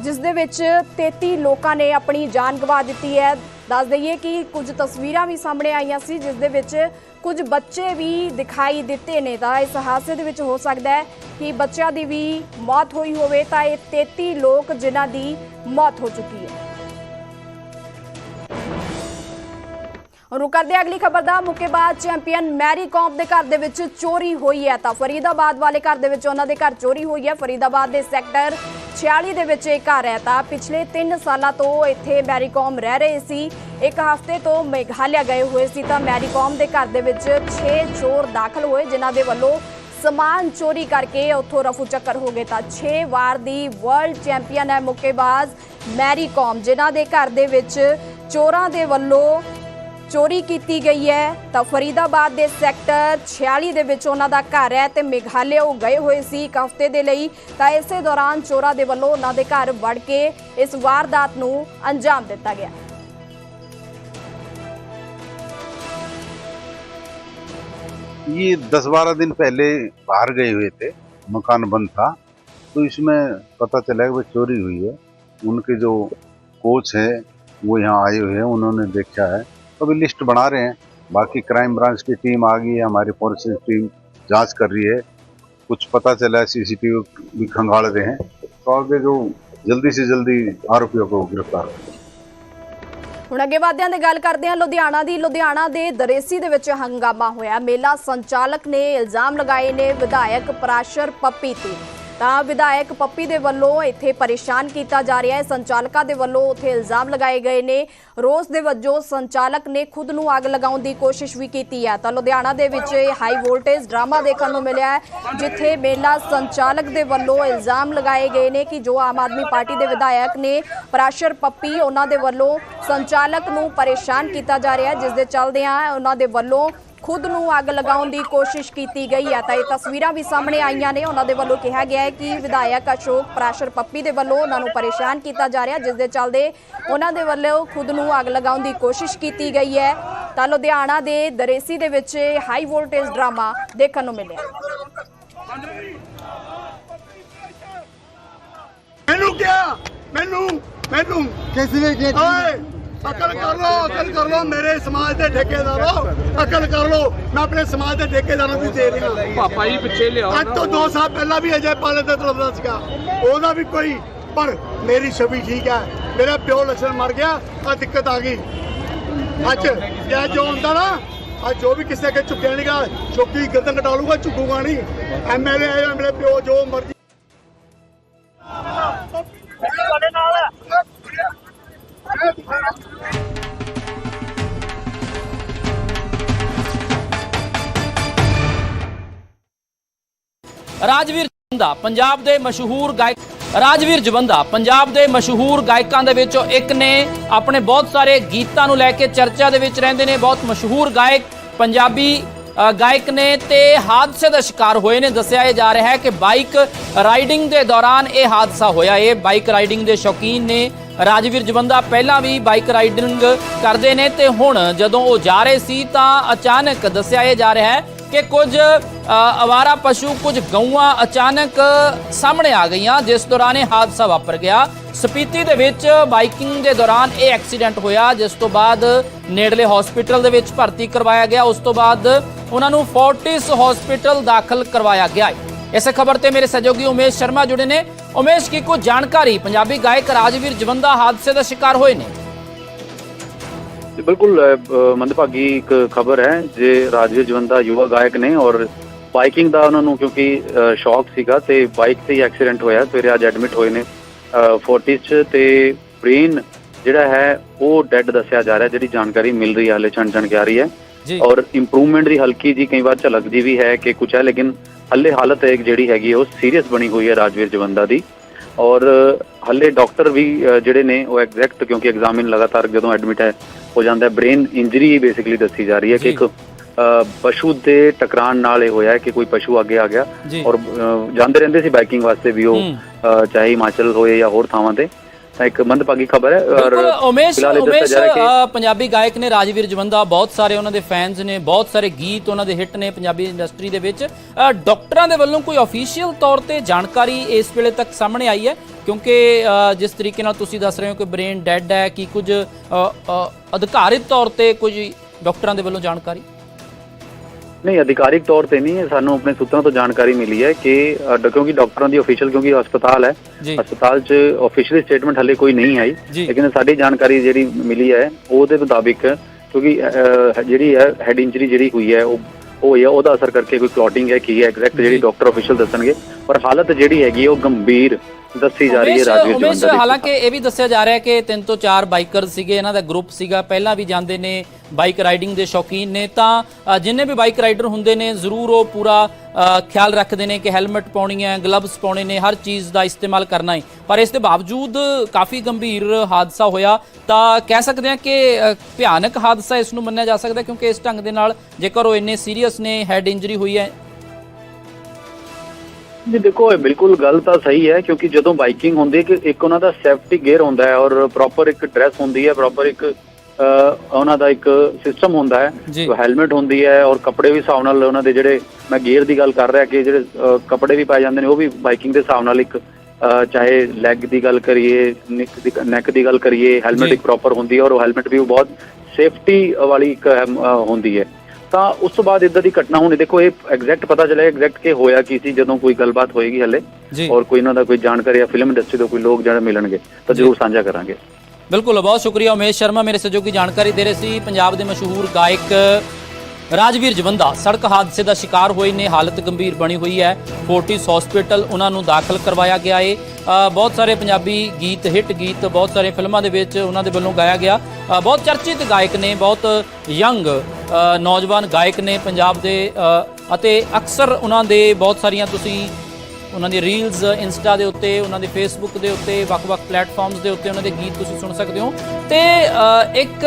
[SPEAKER 1] ਜਿਸ ਦੇ ਵਿੱਚ 33 ਲੋਕਾਂ ਨੇ ਆਪਣੀ ਜਾਨ ਗਵਾ ਦਿੱਤੀ ਹੈ। ਦੱਸ ਦਈਏ ਕਿ ਕੁਝ ਤਸਵੀਰਾਂ ਵੀ ਸਾਹਮਣੇ ਆਈਆਂ ਸੀ, ਜਿਸ ਦੇ ਵਿੱਚ ਕੁਝ ਬੱਚੇ ਵੀ ਦਿਖਾਈ ਦਿੱਤੇ ਨੇ। ਤਾਂ ਇਸ ਹਾਦਸੇ ਦੇ ਵਿੱਚ ਹੋ ਸਕਦਾ ਹੈ ਕਿ ਬੱਚਿਆਂ ਦੀ ਵੀ ਮੌਤ ਹੋਈ ਹੋਵੇ, ਤਾਂ ਇਹ 33 ਲੋਕ ਜਿਨ੍ਹਾਂ ਦੀ ਮੌਤ ਹੋ ਚੁੱਕੀ ਹੈ। ਰੁਕ ਕਰਦੇ ਅਗਲੀ ਖਬਰ ਦਾ। ਮੁੱਕੇਬਾਜ਼ ਚੈਂਪੀਅਨ ਮੈਰੀ ਕੌਮ ਦੇ ਘਰ ਦੇ ਵਿੱਚ ਚੋਰੀ ਹੋਈ ਹੈ। ਤਾਂ ਫਰੀਦਾਬਾਦ ਵਾਲੇ ਘਰ ਦੇ ਵਿੱਚ ਉਹਨਾਂ ਦੇ ਘਰ ਚੋਰੀ ਹੋਈ ਹੈ। ਫਰੀਦਾਬਾਦ ਦੇ ਸੈਕਟਰ 46 ਦੇ ਵਿੱਚ ਇਹ ਘਰ ਹੈ ਤਾਂ ਪਿਛਲੇ 3 ਸਾਲਾਂ ਤੋਂ ਇੱਥੇ ਮੈਰੀਕੌਮ ਰਹਿ ਰਹੇ ਸੀ। ਇੱਕ ਹਫ਼ਤੇ ਤੋਂ ਮੇਘਾਲਿਆ ਗਏ ਹੋਏ ਸੀ ਤਾਂ ਮੈਰੀਕੌਮ ਦੇ ਘਰ ਦੇ ਵਿੱਚ 6 ਚੋਰ ਦਾਖਲ ਹੋਏ, ਜਿਨ੍ਹਾਂ ਦੇ ਵੱਲੋਂ ਸਮਾਨ ਚੋਰੀ ਕਰਕੇ ਉੱਥੋਂ ਰਫੂ ਚੱਕਰ ਹੋ ਗਏ ਤਾਂ 6 ਵਾਰ ਦੀ ਵਰਲਡ ਚੈਂਪੀਅਨ ਹੈ ਮੁੱਕੇਬਾਜ਼ ਮੈਰੀਕੌਮ, ਜਿਨ੍ਹਾਂ ਦੇ ਘਰ ਦੇ ਵਿੱਚ ਚੋਰਾਂ ਦੇ ਵੱਲੋਂ ਚੋਰੀ ਕੀਤੀ ਗਈ ਹੈ ਤਾਂ ਫਰੀਦਾਬਾਦ ਦੇ ਸੈਕਟਰ 46 ਦੇ ਵਿੱਚ ਉਹਨਾਂ ਦਾ ਘਰ ਹੈ ਤੇ ਮੇਘਾਲਿਆ ਉਹ ਗਏ ਹੋਏ ਸੀ ਇੱਕ ਹਫ਼ਤੇ ਦੇ ਲਈ ਤਾਂ ਇਸੇ ਦੌਰਾਨ ਚੋਰਾਂ ਦੇ ਵੱਲੋਂ ਉਹਨਾਂ ਦੇ ਘਰ ਵੜ ਕੇ ਇਸ ਵਾਰਦਾਤ ਨੂੰ ਅੰਜਾਮ ਦਿੱਤਾ ਗਿਆ
[SPEAKER 2] ये दस बारह दिन पहले बाहर गए हुए थे मकान बंद था तो इसमें पता चला कि वो चोरी हुई है उनके जो कोच है वो यहाँ आए हुए हैं उन्होंने देखा है तो अभी लिस्ट बना रहे हैं बाकी क्राइम ब्रांच की टीम आ गई है हमारी फोरेंसिक टीम जांच कर रही है कुछ पता चला है सीसीटीवी भी खंगाल रहे हैं तो आगे जो जल्दी से जल्दी आरोपियों को गिरफ्तार करें
[SPEAKER 1] ਹੁਣ ਅੱਗੇ ਵਧਦਿਆਂ ਦੀ ਗੱਲ ਕਰਦੇ ਹਾਂ ਲੁਧਿਆਣਾ ਦੀ ਲੁਧਿਆਣਾ ਦੇ ਦਰੇਸੀ ਦੇ ਵਿੱਚ ਹੰਗਾਮਾ ਹੋਇਆ ਮੇਲਾ ਸੰਚਾਲਕ ਨੇ ਇਲਜ਼ਾਮ ਲਗਾਏ ਨੇ ਵਿਧਾਇਕ ਪ੍ਰਾਸ਼ਰ ਪੱਪੀ ਤੇ ਤਾਂ ਵਿਧਾਇਕ ਪੱਪੀ ਦੇ ਵੱਲੋਂ ਇੱਥੇ ਪਰੇਸ਼ਾਨ ਕੀਤਾ ਜਾ ਰਿਹਾ ਹੈ। ਸੰਚਾਲਕਾਂ ਦੇ ਵੱਲੋਂ ਉੱਥੇ ਇਲਜ਼ਾਮ ਲਗਾਏ ਗਏ ਨੇ। ਰੋਸ ਦੇ ਵਜੋਂ ਸੰਚਾਲਕ ਨੇ ਖੁਦ ਨੂੰ ਅੱਗ ਲਗਾਉਣ ਦੀ ਕੋਸ਼ਿਸ਼ ਵੀ ਕੀਤੀ ਹੈ। ਤਾਂ ਲੁਧਿਆਣਾ ਦੇ ਵਿੱਚ ਹਾਈ ਵੋਲਟੇਜ ਡਰਾਮਾ ਦੇਖਣ ਨੂੰ ਮਿਲਿਆ ਹੈ, ਜਿੱਥੇ ਮੇਲਾ ਸੰਚਾਲਕ ਦੇ ਵੱਲੋਂ ਇਲਜ਼ਾਮ ਲਗਾਏ ਗਏ ਨੇ ਕਿ ਜੋ ਆਮ ਆਦਮੀ ਪਾਰਟੀ ਦੇ ਵਿਧਾਇਕ ਨੇ, ਪ੍ਰਾਸ਼ਰ ਪੱਪੀ, ਉਹਨਾਂ ਦੇ ਵੱਲੋਂ ਸੰਚਾਲਕ ਨੂੰ ਪਰੇਸ਼ਾਨ ਕੀਤਾ ਜਾ ਰਿਹਾ ਹੈ। ਜਿਸ ਦੇ ਚੱਲਦਿਆਂ ਉਹਨਾਂ ਦੇ ਵੱਲੋਂ ਖੁਦ ਨੂੰ ਅੱਗ ਲਗਾਉਣ ਦੀ ਕੋਸ਼ਿਸ਼ ਕੀਤੀ ਗਈ ਹੈ। ਤਾਂ ਇਹ ਤਸਵੀਰਾਂ ਵੀ ਸਾਹਮਣੇ ਆਈਆਂ ਨੇ। ਉਹਨਾਂ ਦੇ ਵੱਲੋਂ ਕਿਹਾ ਗਿਆ ਹੈ ਕਿ ਵਿਧਾਇਕ ਅਸ਼ੋਕ ਪ੍ਰਾਸ਼ਰ ਪੱਪੀ ਦੇ ਵੱਲੋਂ ਉਹਨਾਂ ਨੂੰ ਪਰੇਸ਼ਾਨ ਕੀਤਾ ਜਾ ਰਿਹਾ ਜਿਸ ਦੇ ਚੱਲਦੇ ਉਹਨਾਂ ਦੇ ਵੱਲੋਂ ਖੁਦ ਨੂੰ ਅੱਗ ਲਗਾਉਣ ਦੀ ਕੋਸ਼ਿਸ਼ ਕੀਤੀ ਗਈ ਹੈ। ਤਾਂ ਲੁਧਿਆਣਾ ਦੇ ਦਰੇਸੀ ਦੇ ਵਿੱਚ ਹਾਈ ਵੋਲਟੇਜ ਡਰਾਮਾ ਦੇਖਣ ਨੂੰ ਮਿਲਿਆ।
[SPEAKER 3] ਮੈਨੂੰ ਕਿਹਾ ਮੈਨੂੰ ਮੈਨੂੰ।
[SPEAKER 4] ਕਿਸ ਨੇ ਕੀ
[SPEAKER 3] ਓਏ ਅਕਲ ਕਰ ਲੋ ਅਕਲ ਕਰ ਲੋ ਮੇਰੇ ਸਮਾਜ ਦੇ ਠੇਕੇਦਾਰੋ ਅਕਲ ਕਰ ਲੋ ਮੈਂ ਆਪਣੇ ਸਮਾਜ ਦੇ ਠੇਕੇਦਾਰਾਂ ਨੂੰ ਦੇ ਰਿਹਾ
[SPEAKER 5] ਪਾਪਾ ਜੀ ਪਿੱਛੇ ਲਿਆਓ
[SPEAKER 3] ਅੱਜ ਤੋਂ 2 ਸਾਲ ਪਹਿਲਾਂ ਵੀ ਅਜੇ ਪਾਲੇ ਦੇ ਤਰਫ ਦਾ ਸੀਗਾ। ਉਹਦਾ ਵੀ ਕੋਈ ਪਰ ਮੇਰੀ ਛਵੀ ਠੀਕ ਹੈ। ਮੇਰਾ ਪਿਓ ਲਛਣ ਮਰ ਗਿਆ ਆ ਦਿੱਕਤ ਆ ਗਈ। ਅੱਜ ਇਹ ਜੋ ਹੁੰਦਾ ਨਾ ਅੱਜ ਜੋ ਵੀ ਕਿਸੇ ਅੱਗੇ ਝੁਕਿਆ ਨਹੀਂਗਾ ਚੁੱਕੀ ਗਰਦਨ ਕਟਾ ਲੂਗਾ ਝੁਕੂਗਾ ਨਹੀਂ ਐਮਐਲਏ ਮੇਰੇ ਪਿਓ ਜੋ ਮਰਜ਼ੀ
[SPEAKER 5] ਰਾਜਵੀਰ ਜਵੰਦਾ, ਪੰਜਾਬ ਦੇ ਮਸ਼ਹੂਰ ਗਾਇਕ ਰਾਜਵੀਰ ਜਵੰਦਾ, ਪੰਜਾਬ ਦੇ ਮਸ਼ਹੂਰ ਗਾਇਕਾਂ ਦੇ ਵਿੱਚੋਂ ਇੱਕ ਨੇ ਆਪਣੇ ਬਹੁਤ ਸਾਰੇ ਗੀਤਾਂ ਨੂੰ ਲੈ ਕੇ ਚਰਚਾ ਦੇ ਵਿੱਚ ਰਹਿੰਦੇ ਨੇ। ਬਹੁਤ ਮਸ਼ਹੂਰ ਗਾਇਕ, ਪੰਜਾਬੀ ਗਾਇਕ ਨੇ ਤੇ ਹਾਦਸੇ ਦਾ ਸ਼ਿਕਾਰ ਹੋਏ ਨੇ। ਦੱਸਿਆ ਇਹ ਜਾ ਰਿਹਾ ਹੈ ਕਿ ਬਾਈਕ ਰਾਈਡਿੰਗ ਦੇ ਦੌਰਾਨ ਇਹ ਹਾਦਸਾ ਹੋਇਆ। ਇਹ ਬਾਈਕ ਰਾਈਡਿੰਗ ਦੇ ਸ਼ੌਕੀਨ ਨੇ। ਰਾਜਵੀਰ ਜਵੰਦਾ ਪਹਿਲਾਂ ਵੀ ਬਾਈਕ ਰਾਈਡਿੰਗ ਕਰਦੇ ਨੇ ਤੇ ਹੁਣ ਜਦੋਂ ਉਹ ਜਾ ਰਹੇ ਸੀ ਤਾਂ ਅਚਾਨਕ ਦੱਸਿਆ ਇਹ ਜਾ ਰਿਹਾ ਹੈ ਕਿ ਕੁਝ ਅਵਾਰਾ ਪਸ਼ੂ, ਕੁਝ ਗਊਆਂ ਅਚਾਨਕ ਸਾਹਮਣੇ ਆ ਗਈਆਂ, ਜਿਸ ਦੌਰਾਨ ਇਹ ਹਾਦਸਾ ਵਾਪਰ ਗਿਆ। ਸਪੀਤੀ ਦੇ ਵਿੱਚ ਬਾਈਕਿੰਗ ਦੇ ਦੌਰਾਨ ਇਹ ਐਕਸੀਡੈਂਟ ਹੋਇਆ, ਜਿਸ ਤੋਂ ਬਾਅਦ ਨੇੜਲੇ ਹਸਪੀਟਲ ਦੇ ਵਿੱਚ ਭਰਤੀ ਕਰਵਾਇਆ ਗਿਆ। ਉਸ ਤੋਂ ਬਾਅਦ ਉਹਨਾਂ ਨੂੰ ਫੋਰਟਿਸ ਹਸਪੀਟਲ ਦਾਖਲ ਕਰਵਾਇਆ ਗਿਆ ਹੈ। ਇਸੇ ਖਬਰ ਤੇ ਮੇਰੇ ਸਹਿਯੋਗੀ ਉਮੇਸ਼ ਸ਼ਰਮਾ ਜੁੜੇ ਨੇ। ਉਮੇਸ਼, ਕੀ ਕੋਈ ਜਾਣਕਾਰੀ? ਪੰਜਾਬੀ ਗਾਇਕ ਰਾਜਵੀਰ ਜਵੰਦਾ ਹਾਦਸੇ ਦਾ ਸ਼ਿਕਾਰ ਹੋਏ ਨੇ।
[SPEAKER 6] ਜੀ, ਅ, ਮੰਦਭਾਗੀ ਇੱਕ ਖਬਰ ਹੈ ਜੇ ਰਾਜਵੀਰ ਜਵੰਦਾ ਯੁਵਾ ਗਾਇਕ ਨੇ ਔਰ ਬਾਈਕਿੰਗ ਦਾ ਉਹਨਾਂ ਨੂੰ ਕਿਉਂਕਿ ਸ਼ੌਕ ਸੀਗਾ ਤੇ ਬਾਈਕ ਤੇ ਹੀ ਐਕਸੀਡੈਂਟ ਹੋਇਆ ਸਵੇਰੇ ਅੱਜ ਐਡਮਿਟ ਹੋਏ ਨੇ ਫੋਰਟਿਸ 'ਚ ਤੇ ਬ੍ਰੇਨ ਜਿਹੜਾ ਹੈ ਉਹ ਡੈੱਡ ਦੱਸਿਆ ਜਾ ਰਿਹਾ ਜਿਹੜੀ ਜਾਣਕਾਰੀ ਮਿਲ ਰਹੀ ਹੈ ਹਲੇ ਛਣ ਛਣ ਕੇ ਆ ਰਹੀ ਹੈ। ਔਰ ਇੰਪਰੂਵਮੈਂਟ ਦੀ ਹਲਕੀ ਜੀ ਕਈ ਵਾਰ ਝਲਕਦੀ ਵੀ ਹੈ ਕਿ ਕੁਛ ਹੈ ਲੇਕਿਨ ਹੱਲੇ ਹਾਲਤ ਹੈ ਜਿਹੜੀ ਹੈਗੀ ਉਹ ਸੀਰੀਅਸ ਬਣੀ ਹੋਈ ਹੈ ਰਾਜਵੀਰ ਜਵੰਦਾ ਦੀ ਔਰ ਹੱਲੇ ਡਾਕਟਰ ਵੀ ਜਿਹੜੇ ਨੇ ਉਹ ਐਗਜ਼ੈਕਟ ਕਿਉਂਕਿ ਐਗਜ਼ਾਮਿਨ ਲਗਾਤਾਰ ਜਦੋਂ ਐਡਮਿਟ ਹੈ ਹੋ ਜਾਂਦਾ ਹੈ। ਬ੍ਰੇਨ ਇੰਜਰੀ ਬੇਸਿਕਲੀ ਦੱਸੀ ਜਾ ਰਹੀ ਹੈ ਕਿ। ਇੱਕ ਪਸ਼ੂ ਦੇ ਟਕਰਾਉਣ ਨਾਲ ਇਹ ਹੋਇਆ ਹੈ ਕਿ ਕੋਈ ਪਸ਼ੂ ਅੱਗੇ ਆ ਗਿਆ ਔਰ ਜਾਂਦੇ ਰਹਿੰਦੇ ਸੀ ਬਾਈਕਿੰਗ ਵਾਸਤੇ ਵੀ ਉਹ ਚਾਹੇ ਹਿਮਾਚਲ ਹੋਏ ਜਾਂ ਹੋਰ ਥਾਵਾਂ ਤੇ। ਤਾਂ ਇੱਕ ਮੰਦਭਾਗੀ ਖਬਰ ਹੈ।
[SPEAKER 5] ਬਿਲਕੁਲ ਉਮੇਸ਼ ਉਮੇਸ਼ ਪੰਜਾਬੀ ਗਾਇਕ ਨੇ ਰਾਜਵੀਰ ਜਵੰਦਾ ਬਹੁਤ ਸਾਰੇ ਉਹਨਾਂ ਦੇ ਫੈਨਸ ਨੇ ਬਹੁਤ ਸਾਰੇ ਗੀਤ ਉਹਨਾਂ ਦੇ ਹਿੱਟ ਨੇ ਪੰਜਾਬੀ ਇੰਡਸਟਰੀ ਦੇ ਵਿੱਚ। ਡਾਕਟਰਾਂ ਦੇ ਵੱਲੋਂ ਕੋਈ ਅਫੀਸ਼ੀਅਲ ਤੌਰ ਤੇ ਜਾਣਕਾਰੀ ਇਸ ਵੇਲੇ ਤੱਕ ਸਾਹਮਣੇ ਆਈ ਹੈ। ਕਿਉਂਕਿ ਜਿਸ ਤਰੀਕੇ ਨਾਲ ਤੁਸੀਂ ਦੱਸ ਰਹੇ ਹੋ ਕਿ ਬ੍ਰੇਨ ਡੈਡ ਹੈ ਕਿ ਕੁਝ ਅਧਿਕਾਰਿਤ ਤੌਰ ਤੇ ਕੁਝ ਡਾਕਟਰਾਂ ਦੇ ਵੱਲੋਂ ਜਾਣਕਾਰੀ
[SPEAKER 6] ਨਹੀਂ ਅਧਿਕਾਰਿਕ ਤੌਰ ਤੇ ਨਹੀਂ ਸਾਨੂੰ ਆਪਣੇ ਸੂਤਰਾਂ ਤੋਂ ਜਾਣਕਾਰੀ ਮਿਲੀ ਹੈ ਕਿ ਕਿਉਂਕਿ ਡਾਕਟਰਾਂ ਦੀ ਅਫੀਸ਼ੀਅਲ ਕਿਉਂਕਿ ਹਸਪਤਾਲ ਹੈ ਹਸਪਤਾਲ 'ਚ ਅਫੀਸ਼ੀਅਲੀ ਸਟੇਟਮੈਂਟ ਹਲੇ ਕੋਈ ਨਹੀਂ ਆਈ। ਲੇਕਿਨ ਸਾਡੀ ਜਾਣਕਾਰੀ ਜਿਹੜੀ ਮਿਲੀ ਹੈ ਉਹਦੇ ਮੁਤਾਬਿਕ ਕਿਉਂਕਿ ਜਿਹੜੀ ਹੈ ਹੈਡ ਇੰਜਰੀ ਜਿਹੜੀ ਹੋਈ ਹੈ ਉਹ ਉਹ ਹੈ ਉਹਦਾ ਅਸਰ ਕਰਕੇ ਕੋਈ ਕਲੌਟਿੰਗ ਹੈ ਕੀ ਹੈ ਐਗਜ਼ੈਕਟ ਜਿਹੜੀ। ਡਾਕਟਰ ਅਫੀਸ਼ੀਅਲ ਦੱਸਣਗੇ ਪਰ ਹਾਲਤ ਜਿਹੜੀ ਹੈਗੀ ਉਹ ਗੰਭੀਰ ਦੱਸੀ ਜਾ ਰਹੀ ਹੈ ਰਾਜਵੀਰ
[SPEAKER 5] ਉਮੇਸ਼
[SPEAKER 6] ਜਵੰਦਾ
[SPEAKER 5] ਹਾਲਾਂਕਿ ਇਹ ਵੀ ਦੱਸਿਆ ਜਾ ਰਿਹਾ ਕਿ ਤਿੰਨ ਤੋਂ ਚਾਰ ਬਾਈਕਰ ਸੀਗੇ ਇਹਨਾਂ ਦਾ ਗਰੁੱਪ ਸੀਗਾ ਪਹਿਲਾਂ ਵੀ ਜਾਂਦੇ ਨੇ ਬਾਈਕ ਰਾਈਡਿੰਗ ਦੇ ਸ਼ੌਕੀਨ ਨੇ ਤਾਂ ਜਿੰਨੇ ਵੀ ਬਾਈਕ ਰਾਈਡਰ ਹੁੰਦੇ ਨੇ ਜ਼ਰੂਰ ਉਹ ਪੂਰਾ ਖਿਆਲ ਰੱਖਦੇ ਨੇ ਕਿ ਹੈਲਮਟ ਪਾਉਣੀ ਹੈ ਗਲਵਸ ਪਾਉਣੇ ਨੇ ਹਰ ਚੀਜ਼ ਦਾ ਇਸਤੇਮਾਲ ਕਰਨਾ ਹੈ। ਪਰ ਇਸ ਦੇ ਬਾਵਜੂਦ ਕਾਫੀ ਗੰਭੀਰ ਹਾਦਸਾ ਹੋਇਆ ਤਾਂ ਕਹਿ ਸਕਦੇ ਹਾਂ ਕਿ ਭਿਆਨਕ ਹਾਦਸਾ ਇਸ ਨੂੰ ਮੰਨਿਆ ਜਾ ਸਕਦਾ ਕਿਉਂਕਿ ਇਸ ਢੰਗ ਦੇ ਨਾਲ ਜੇਕਰ ਉਹ ਇੰਨੇ ਸੀਰੀਅਸ ਨੇ ਹੈਡ ਇੰਜਰੀ ਹੋਈ ਹੈ
[SPEAKER 6] ਜੀ ਦੇਖੋ ਇਹ ਬਿਲਕੁਲ ਗੱਲ ਤਾਂ ਸਹੀ ਹੈ ਕਿਉਂਕਿ ਜਦੋਂ ਬਾਈਕਿੰਗ ਹੁੰਦੀ ਹੈ ਕਿ ਇੱਕ ਉਹਨਾਂ ਦਾ ਸੇਫਟੀ ਗੇਅਰ ਹੁੰਦਾ ਹੈ ਔਰ ਪ੍ਰੋਪਰ ਇੱਕ ਡਰੈਸ ਹੁੰਦੀ ਹੈ ਪ੍ਰੋਪਰ ਇੱਕ ਉਹਨਾਂ ਦਾ ਇੱਕ ਸਿਸਟਮ ਹੁੰਦਾ ਹੈ
[SPEAKER 5] ਜੀ।
[SPEAKER 6] ਹੈਲਮਟ ਹੁੰਦੀ ਹੈ ਔਰ ਕੱਪੜੇ ਵੀ ਹਿਸਾਬ ਨਾਲ ਉਹਨਾਂ ਦੇ ਜਿਹੜੇ ਮੈਂ ਗੇਅਰ ਦੀ ਗੱਲ ਕਰ ਰਿਹਾ ਕਿ ਜਿਹੜੇ ਕੱਪੜੇ ਵੀ ਪਾਏ ਜਾਂਦੇ ਨੇ ਉਹ ਵੀ ਬਾਈਕਿੰਗ ਦੇ ਹਿਸਾਬ ਨਾਲ ਇੱਕ ਚਾਹੇ ਲੈਗ ਦੀ ਗੱਲ ਕਰੀਏ ਨਿਕ ਦੀ ਨੈਕ ਦੀ ਗੱਲ ਕਰੀਏ ਹੈਲਮਟ। ਇੱਕ ਪ੍ਰੋਪਰ ਹੁੰਦੀ ਹੈ ਔਰ ਉਹ ਹੈਲਮਟ ਵੀ ਬਹੁਤ ਸੇਫਟੀ ਵਾਲੀ ਇੱਕ ਹੁੰਦੀ ਹੈ ਤਾਂ ਉਸ ਤੋਂ ਬਾਅਦ ਇਦਾਂ ਦੀ ਘਟਨਾ ਹੋਣੀ ਦੇਖੋ ਇਹ ਐਗਜ਼ੈਕਟ ਪਤਾ ਚੱਲਿਆ ਐਗਜ਼ੈਕਟ ਕੀ ਹੋਇਆ ਕੀ ਸੀ ਜਦੋਂ ਕੋਈ ਗੱਲਬਾਤ ਹੋਏਗੀ ਹਲੇ ਔਰ ਕੋਈ ਇਹਨਾਂ ਦਾ ਕੋਈ ਜਾਣਕਾਰੀ ਜਾਂ ਫਿਲਮ ਇੰਡਸਟਰੀ ਤੋਂ ਕੋਈ ਲੋਕ ਜਿਹੜੇ ਮਿਲਣਗੇ ਤਾਂ ਜ਼ਰੂਰ ਸਾਂਝਾ ਕਰਾਂਗੇ।
[SPEAKER 5] ਬਿਲਕੁਲ ਬਹੁਤ ਸ਼ੁਕਰੀਆ ਉਮੇਸ਼ ਸ਼ਰਮਾ ਮੇਰੇ ਸਹਿਯੋਗੀ ਜਾਣਕਾਰੀ ਦੇ ਰਹੇ ਸੀ। ਪੰਜਾਬ ਦੇ ਮਸ਼ਹੂਰ ਗਾਇਕ ਰਾਜਵੀਰ ਜਵੰਦਾ, ਸੜਕ ਹਾਦਸੇ ਦਾ ਸ਼ਿਕਾਰ ਹੋਏ ਨੇ, ਹਾਲਤ ਗੰਭੀਰ ਬਣੀ ਹੋਈ ਹੈ। ਫੋਰਟਿਸ ਹਸਪੀਟਲ ਉਹਨਾਂ ਨੂੰ ਦਾਖਲ ਕਰਵਾਇਆ ਗਿਆ ਏ। ਬਹੁਤ ਸਾਰੇ ਪੰਜਾਬੀ ਗੀਤ, ਹਿੱਟ ਗੀਤ, ਬਹੁਤ ਸਾਰੇ ਫਿਲਮਾਂ ਦੇ ਵਿੱਚ ਉਹਨਾਂ ਦੇ ਵੱਲੋਂ ਗਾਇਆ ਗਿਆ। ਬਹੁਤ ਚਰਚਿਤ ਗਾਇਕ ਨੇ, ਬਹੁਤ ਯੰਗ ਨੌਜਵਾਨ ਗਾਇਕ ਨੇ ਪੰਜਾਬ ਦੇ ਅਤੇ ਅਕਸਰ ਉਹਨਾਂ ਦੇ ਬਹੁਤ ਸਾਰੀਆਂ ਤੁਸੀਂ ਉਹਨਾਂ ਦੀ ਰੀਲਸ, ਇੰਸਟਾ ਦੇ ਉੱਤੇ, ਉਹਨਾਂ ਦੇ ਫੇਸਬੁੱਕ ਦੇ ਉੱਤੇ, ਵੱਖ-ਵੱਖ ਪਲੇਟਫਾਰਮਸ ਦੇ ਉੱਤੇ ਉਹਨਾਂ ਦੇ ਗੀਤ ਤੁਸੀਂ ਸੁਣ ਸਕਦੇ ਹੋ। ਤੇ ਇੱਕ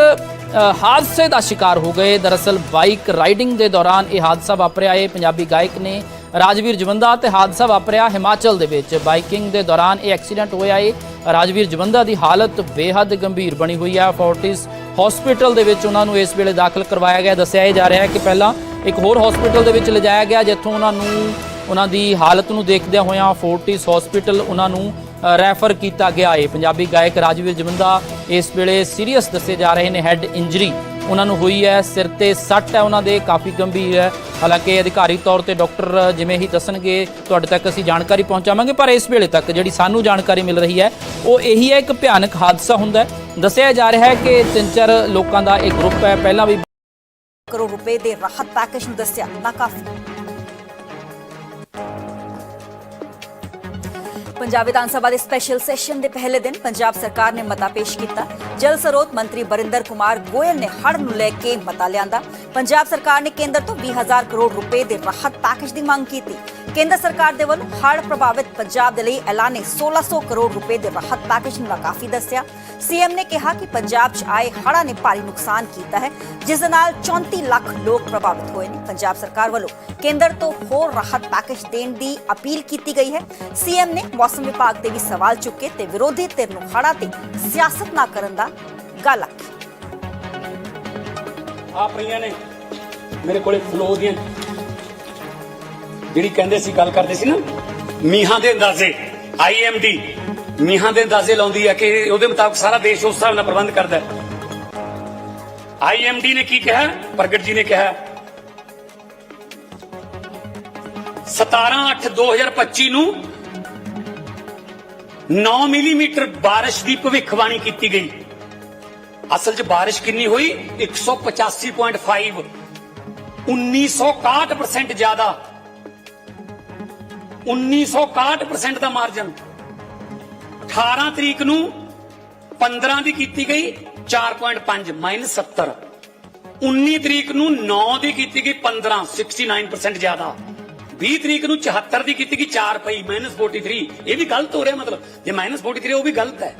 [SPEAKER 5] ਹਾਦਸੇ ਦਾ ਸ਼ਿਕਾਰ ਹੋ ਗਏ। ਦਰਅਸਲ ਬਾਈਕ ਰਾਈਡਿੰਗ ਦੇ ਦੌਰਾਨ ਇਹ ਹਾਦਸਾ ਵਾਪਰਿਆ। ਇਹ ਪੰਜਾਬੀ ਗਾਇਕ ਨੇ ਰਾਜਵੀਰ ਜਵੰਦਾ ਤੇ ਹਾਦਸਾ ਵਾਪਰਿਆ ਹਿਮਾਚਲ ਦੇ ਵਿੱਚ। ਬਾਈਕਿੰਗ ਦੇ ਦੌਰਾਨ ਇਹ ਐਕਸੀਡੈਂਟ ਹੋਇਆ। ਏ ਰਾਜਵੀਰ ਜਵੰਦਾ ਦੀ ਹਾਲਤ ਬੇਹੱਦ ਗੰਭੀਰ ਬਣੀ ਹੋਈ ਹੈ। ਫੋਰਟਿਸ ਹਸਪੀਟਲ ਦੇ ਵਿੱਚ ਉਹਨਾਂ ਨੂੰ ਇਸ ਵੇਲੇ ਦਾਖਲ ਕਰਵਾਇਆ ਗਿਆ। ਦੱਸਿਆ ਇਹ ਜਾ ਰਿਹਾ ਹੈ ਕਿ ਪਹਿਲਾਂ ਇੱਕ ਹੋਰ ਹਸਪੀਟਲ ਦੇ ਵਿੱਚ ਲਿਜਾਇਆ ਗਿਆ, ਜਿੱਥੋਂ ਉਹਨਾਂ ਨੂੰ, ਉਹਨਾਂ ਦੀ ਹਾਲਤ ਨੂੰ ਦੇਖਦਿਆਂ ਹੋਇਆਂ ਫੋਰਟਿਸ ਹਸਪੀਟਲ ਉਹਨਾਂ ਨੂੰ ਰੈਫਰ ਕੀਤਾ ਗਿਆ ਹੈ। ਪੰਜਾਬੀ ਗਾਇਕ ਰਾਜਵੀਰ ਜਵੰਦਾ ਇਸ ਵੇਲੇ ਸੀਰੀਅਸ ਦੱਸੇ ਜਾ ਰਹੇ ਨੇ ਹੈਡ ਇੰਜਰੀ ਉਹਨਾਂ ਨੂੰ ਹੋਈ ਹੈ, ਸਿਰ ਤੇ ਸੱਟ ਹੈ ਉਹਨਾਂ ਦੇ, ਕਾਫੀ ਗੰਭੀਰ ਹੈ। ਹਾਲਾਂਕਿ ਅਧਿਕਾਰੀ ਤੌਰ ਤੇ ਡਾਕਟਰ ਜਿਵੇਂ ਹੀ ਦੱਸਣਗੇ, ਤੁਹਾਡੇ ਤੱਕ ਅਸੀਂ ਜਾਣਕਾਰੀ ਪਹੁੰਚਾਵਾਂਗੇ, ਪਰ ਇਸ ਵੇਲੇ ਤੱਕ ਜਿਹੜੀ ਸਾਨੂੰ ਜਾਣਕਾਰੀ ਮਿਲ ਰਹੀ ਹੈ, ਉਹ ਇਹੀ ਹੈ, ਇੱਕ ਭਿਆਨਕ ਹਾਦਸਾ ਹੁੰਦਾ ਹੈ। ਦੱਸਿਆ ਜਾ ਰਿਹਾ ਹੈ ਕਿ ਤਿੰਨ ਚਾਰ ਲੋਕਾਂ ਦਾ ਇੱਕ ਗਰੁੱਪ ਹੈ, ਪਹਿਲਾਂ ਵੀ
[SPEAKER 4] ਕਰੋੜ ਰੁਪਏ ਦੇ ਰਾਹਤ ਪੈਕੇਜ ਨੂੰ ਦੱਸਿਆ ਨਾਕਾਫੀ ਪੰਜਾਬ ਵਿਧਾਨ ਸਭਾ ਦੇ ਸਪੈਸ਼ਲ ਸੈਸ਼ਨ ਦੇ ਪਹਿਲੇ ਦਿਨ ਪੰਜਾਬ ਸਰਕਾਰ ਨੇ ਮਤਾ ਪੇਸ਼ ਕੀਤਾ। ਜਲ ਸਰੋਤ ਮੰਤਰੀ ਬਰਿੰਦਰ ਕੁਮਾਰ ਗੋਇਲ ਨੇ ਹੜ੍ਹ ਨੂੰ ਲੈ ਕੇ ਮਤਾ ਲਿਆਂਦਾ। ਪੰਜਾਬ ਸਰਕਾਰ ਨੇ ਕੇਂਦਰ ਤੋਂ 20000 ਕਰੋੜ ਰੁਪਏ ਦੇ ਰਾਹਤ ਪੈਕੇਜ ਦੀ ਮੰਗ ਕੀਤੀ। ਕੇਂਦਰ ਸਰਕਾਰ ਦੇ ਵੱਲੋਂ ਹੜ੍ਹ ਪ੍ਰਭਾਵਿਤ ਪੰਜਾਬ ਦੇ ਲਈ ਐਲਾਨੇ 1600 ਕਰੋੜ ਰੁਪਏ ਦੇ ਰਾਹਤ ਪੈਕੇਜ ਨੂੰ ਨਾਕਾਫੀ ਦੱਸਿਆ। ਸੀਐਮ ਨੇ ਕਿਹਾ ਕਿ ਪੰਜਾਬ 'ਚ ਆਏ ਹੜ੍ਹਾਂ ਨੇ ਭਾਰੀ ਨੁਕਸਾਨ ਕੀਤਾ ਹੈ, ਜਿਸ ਦੇ ਨਾਲ 34 ਲੱਖ ਲੋਕ ਪ੍ਰਭਾਵਿਤ ਹੋਏ ਨੇ। ਪੰਜਾਬ ਸਰਕਾਰ ਵੱਲੋਂ ਕੇਂਦਰ ਤੋਂ ਹੋਰ ਰਾਹਤ ਪੈਕੇਜ ਦੇਣ ਦੀ ਅਪੀਲ ਕੀਤੀ ਗਈ ਹੈ। ਸੀਐਮ ਨੇ ਮੌਸਮ ਵਿਭਾਗ ਤੇ ਵੀ ਸਵਾਲ ਚੁੱਕੇ ਤੇ ਵਿਰੋਧੀ ਧਿਰ ਨੂੰ ਹੜ੍ਹਾਂ ਤੇ ਸਿਆਸਤ ਨਾ ਕਰਨ ਦਾ ਗੱਲ ਆਖੀ
[SPEAKER 7] ਆ ਪਈਆਂ ਨੇ। ਮੇਰੇ ਕੋਲੇ ਫਲੋ ਦੀਆਂ। ਜਿਹੜੀ ਕਹਿੰਦੇ ਸੀ, ਗੱਲ ਕਰਦੇ ਸੀ ਨਾ, ਮੀਹਾਂ ਦੇ ਅੰਦਾਜ਼ੇ ਆਈਐਮਡੀ ਮੀਹਾਂ ਦੇ ਅੰਦਾਜ਼ੇ ਲਾਉਂਦੀ ਹੈ ਕਿ ਉਹਦੇ ਮੁਤਾਬਕ ਸਾਰਾ ਦੇਸ਼ ਉਸ ਹਿਸਾਬ ਨਾਲ ਪ੍ਰਬੰਧ ਕਰਦਾ ਹੈ। ਆਈਐਮਡੀ ਨੇ ਕੀ ਕਿਹਾ? ਪ੍ਰਗਟ ਜੀ ਨੇ ਕਿਹਾ 17/8/2025 ਨੂੰ 9 ਮਿਲੀਮੀਟਰ ਬਾਰਿਸ਼ ਦੀ ਭਵਿੱਖਬਾਣੀ ਕੀਤੀ ਗਈ। ਅਸਲ 'ਚ ਬਾਰਿਸ਼ ਕਿੰਨੀ ਹੋਈ? 185.5 1961% ਜ਼ਿਆਦਾ। 1961% ਦਾ ਮਾਰਜਨ 18 ਤਰੀਕ ਨੂੰ 15 ਦੀ ਕੀਤੀ ਗਈ 4.5 ਮਾਈਨਸ 70 19 ਤਰੀਕ ਨੂੰ 9 ਦੀ ਕੀਤੀ ਗਈ 15 69% ਜ਼ਿਆਦਾ। 20 ਤਰੀਕ ਨੂੰ 74 ਦੀ ਕੀਤੀ ਗਈ 4 ਪਈ ਮਾਈਨਸ 43 ਇਹ ਵੀ ਗਲਤ ਹੋ ਰਿਹਾ ਮਤਲਬ। ਜੇ ਮਾਈਨਸ 43 ਉਹ ਵੀ ਗਲਤ ਹੈ।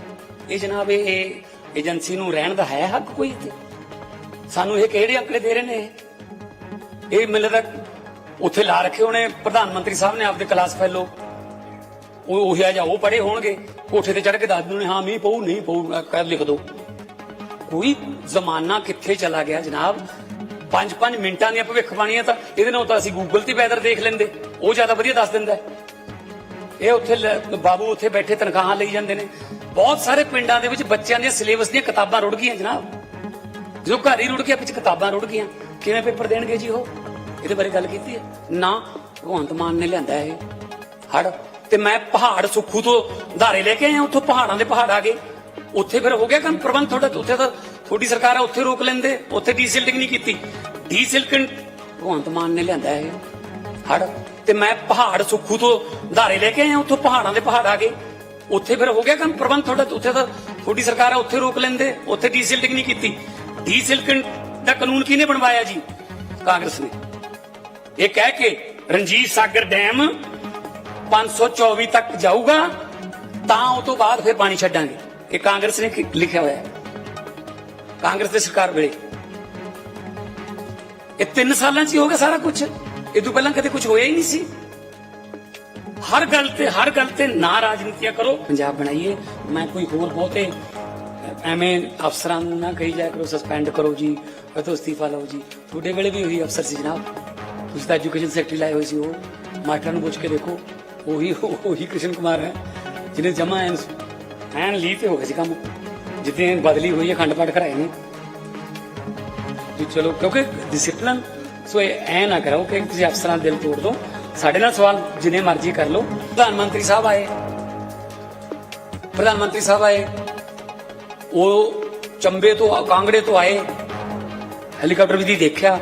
[SPEAKER 7] ਇਹ ਜਨਾਬ, ਇਹ ਏਜੰਸੀ ਨੂੰ ਰਹਿਣ ਦਾ ਹੈ ਹੱਕ ਕੋਈ ਇੱਥੇ? ਸਾਨੂੰ ਇਹ ਕਿਹੜੇ ਅੰਕੜੇ ਦੇ ਰਹੇ ਨੇ ਇਹ? ਇਹ ਉੱਥੇ ਲਾ ਰੱਖੇ ਹੋਣੇ ਪ੍ਰਧਾਨ ਮੰਤਰੀ ਸਾਹਿਬ ਨੇ ਆਪਦੇ ਕਲਾਸ ਫੈਲੋ ਉਹ ਉਹ ਜਾਂ ਉਹ ਪੜੇ ਹੋਣਗੇ। ਕੋਠੇ ਤੇ ਚੜ ਕੇ ਦੱਸ ਦਿੰਦੇ ਹਾਂ, ਮੀਂਹ ਪਊ, ਨਹੀਂ ਪਊ ਕਰ ਲਿਖ ਦੋ। ਕੋਈ ਜ਼ਮਾਨਾ ਕਿੱਥੇ ਚਲਾ ਗਿਆ ਜਨਾਬ? 5-5 ਮਿੰਟਾਂ ਦੀਆਂ ਭਵਿੱਖਬਾਣੀਆਂ ਤਾਂ ਇਹਦੇ ਨਾਲ ਤਾਂ ਅਸੀਂ ਗੂਗਲ ਤੇ ਵੈਦਰ ਦੇਖ ਲੈਂਦੇ। ਉਹ ਜ਼ਿਆਦਾ ਵਧੀਆ ਦੱਸ ਦਿੰਦਾ। ਇਹ ਉੱਥੇ ਬਾਬੂ ਉੱਥੇ ਬੈਠੇ ਤਨਖਾਹਾਂ ਲਈ ਜਾਂਦੇ ਨੇ। ਬਹੁਤ ਸਾਰੇ ਪਿੰਡਾਂ ਦੇ ਵਿੱਚ ਬੱਚਿਆਂ ਦੀਆਂ ਸਿਲੇਬਸ ਦੀਆਂ ਕਿਤਾਬਾਂ ਰੁੜ ਗਈਆਂ ਜਨਾਬ। ਜੋ ਘਰ ਹੀ ਰੁੜ ਗਿਆ, ਵਿੱਚ ਕਿਤਾਬਾਂ ਰੁੜ ਗਈਆਂ। ਕਿਵੇਂ ਪੇਪਰ ਦੇਣਗੇ ਜੀ ਉਹ? ਇਹਦੇ ਬਾਰੇ ਗੱਲ ਕੀਤੀ ਹੈ। ਨਾ, ਭਗਵੰਤ ਮਾਨ ਨੇ ਲਿਆਂਦਾ ਇਹ ਹੜ ਤੇ ਮੈਂ ਪਹਾੜ ਸੁੱਖੂ ਤੋਂ ਧਾਰੇ ਲੈ ਕੇ ਆਇਆ, ਉੱਥੋਂ ਪਹਾੜਾਂ ਦੇ ਪਹਾੜ ਆ ਗਏ। ਉੱਥੇ ਫਿਰ ਹੋ ਗਿਆ ਕੰਮ ਪ੍ਰਬੰਧ ਤੁਹਾਡਾ ਉੱਥੇ ਤਾਂ ਤੁਹਾਡੀ ਸਰਕਾਰ ਆ, ਉੱਥੇ ਰੋਕ ਲੈਂਦੇ। ਉੱਥੇ ਡੀਸਿਲਟਿੰਗ ਨਹੀਂ ਕੀਤੀ। ਡੀਸਿਲਟਿੰਗ ਭਗਵੰਤ ਮਾਨ ਨੇ ਲਿਆਂਦਾ ਇਹ ਹੜ ਤੇ ਮੈਂ ਪਹਾੜ ਸੁੱਖੂ ਤੋਂ ਧਾਰੇ ਲੈ ਕੇ ਆਇਆ, ਉੱਥੋਂ ਪਹਾੜਾਂ ਦੇ ਪਹਾੜ ਆ ਗਏ। ਉੱਥੇ ਫਿਰ ਹੋ ਗਿਆ ਕੰਮ? ਪ੍ਰਬੰਧ ਤੁਹਾਡਾ ਉੱਥੇ ਤਾਂ ਤੁਹਾਡੀ ਸਰਕਾਰ ਆ, ਉੱਥੇ ਰੋਕ ਲੈਂਦੇ, ਉੱਥੇ ਡੀਸਿਲਟਿੰਗ ਨਹੀਂ ਕੀਤੀ। ਡੀਸਿਲਟਿੰਗ ਦਾ ਕਾਨੂੰਨ ਕਿਹਨੇ ਬਣਵਾਇਆ ਜੀ? ਕਾਂਗਰਸ ਨੇ। ਇਹ ਕਹਿ ਕੇ ਰਣਜੀਤ ਸਾਗਰ ਡੈਮ 524 ਤੱਕ ਜਾਊਗਾ, ਤਾਂ ਉਹ ਤੋਂ ਬਾਅਦ ਫਿਰ ਪਾਣੀ ਛੱਡਾਂਗੇ। ਇਹ ਕਾਂਗਰਸ ਨੇ ਲਿਖਿਆ ਹੋਇਆ ਹੈ। ਕਾਂਗਰਸ ਦੀ ਸਰਕਾਰ ਵੇਲੇ। ਇਹ 3 ਸਾਲਾਂ 'ਚ ਹੀ ਹੋ ਗਿਆ ਸਾਰਾ ਕੁਝ ਇਹ ਤੋਂ ਪਹਿਲਾਂ ਕਦੇ ਕੁਝ ਹੋਇਆ ਹੀ ਨਹੀਂ ਸੀ। ਹਰ ਗੱਲ ਤੇ, ਹਰ ਗੱਲ ਤੇ ਨਾ ਰਾਜਨੀਤੀਆਂ ਕਰੋ। ਪੰਜਾਬ ਬਣਾਈਏ। ਮੈਂ ਕੋਈ ਹੋਰ ਬਹੁਤੇ, ਐਵੇਂ ਅਫਸਰਾਂ ਨੂੰ ਨਾ ਕਹੀ ਜਾਇਆ ਕਰੋ ਸਸਪੈਂਡ ਕਰੋ ਜੀ ਅਤੇ ਅਸਤੀਫਾ ਲਓ ਜੀ। ਤੁਹਾਡੇ ਵੇਲੇ ਵੀ ਉਹੀ ਅਫਸਰ ਸੀ ਜਨਾਬ। ਤੁਸੀਂ ਤਾਂ ਐਜੂਕੇਸ਼ਨ ਸੈਕਟਰੀ ਲਾਏ ਹੋਏ ਸੀ ਉਹ। ਮਾਸਟਰਾਂ ਨੂੰ ਪੁੱਛ ਕੇ ਦੇਖੋ, ਉਹੀ ਉਹੀ ਕ੍ਰਿਸ਼ਨ ਕੁਮਾਰ ਹੈ, ਜਿਹਨੇ ਜਮਾ ਐਨ ਐਨ ਲੀ ਤੇ ਹੋ ਗਿਆ ਸੀ ਕੰਮ। ਜਿੱਦਾਂ ਬਦਲੀ ਹੋਈ ਹੈ ਖੰਡ ਪਾਠ ਕਰਾਏ ਨੇ। ਵੀ ਚਲੋ, ਕਿਉਂਕਿ ਡਿਸਪਲਨ ਸੋ ਇਹ ਐ ਨਾ ਕਰੋ ਕਿ ਤੁਸੀਂ ਅਫਸਰਾਂ ਦਾ ਦਿਲ ਤੋੜ ਦੋ। ਸਾਡੇ ਨਾਲ ਸਵਾਲ ਜਿੰਨੇ ਮਰਜ਼ੀ ਕਰ ਲਓ। ਪ੍ਰਧਾਨ ਮੰਤਰੀ ਸਾਹਿਬ ਆਏ। ਪ੍ਰਧਾਨ ਮੰਤਰੀ ਸਾਹਿਬ ਆਏ। ਉਹ ਚੰਬੇ ਤੋਂ, ਕਾਂਗੜੇ ਤੋਂ ਆਏ। ਹੈਲੀਕਾਪਟਰ ਵੀ ਦੀ ਦੇਖਿਆ।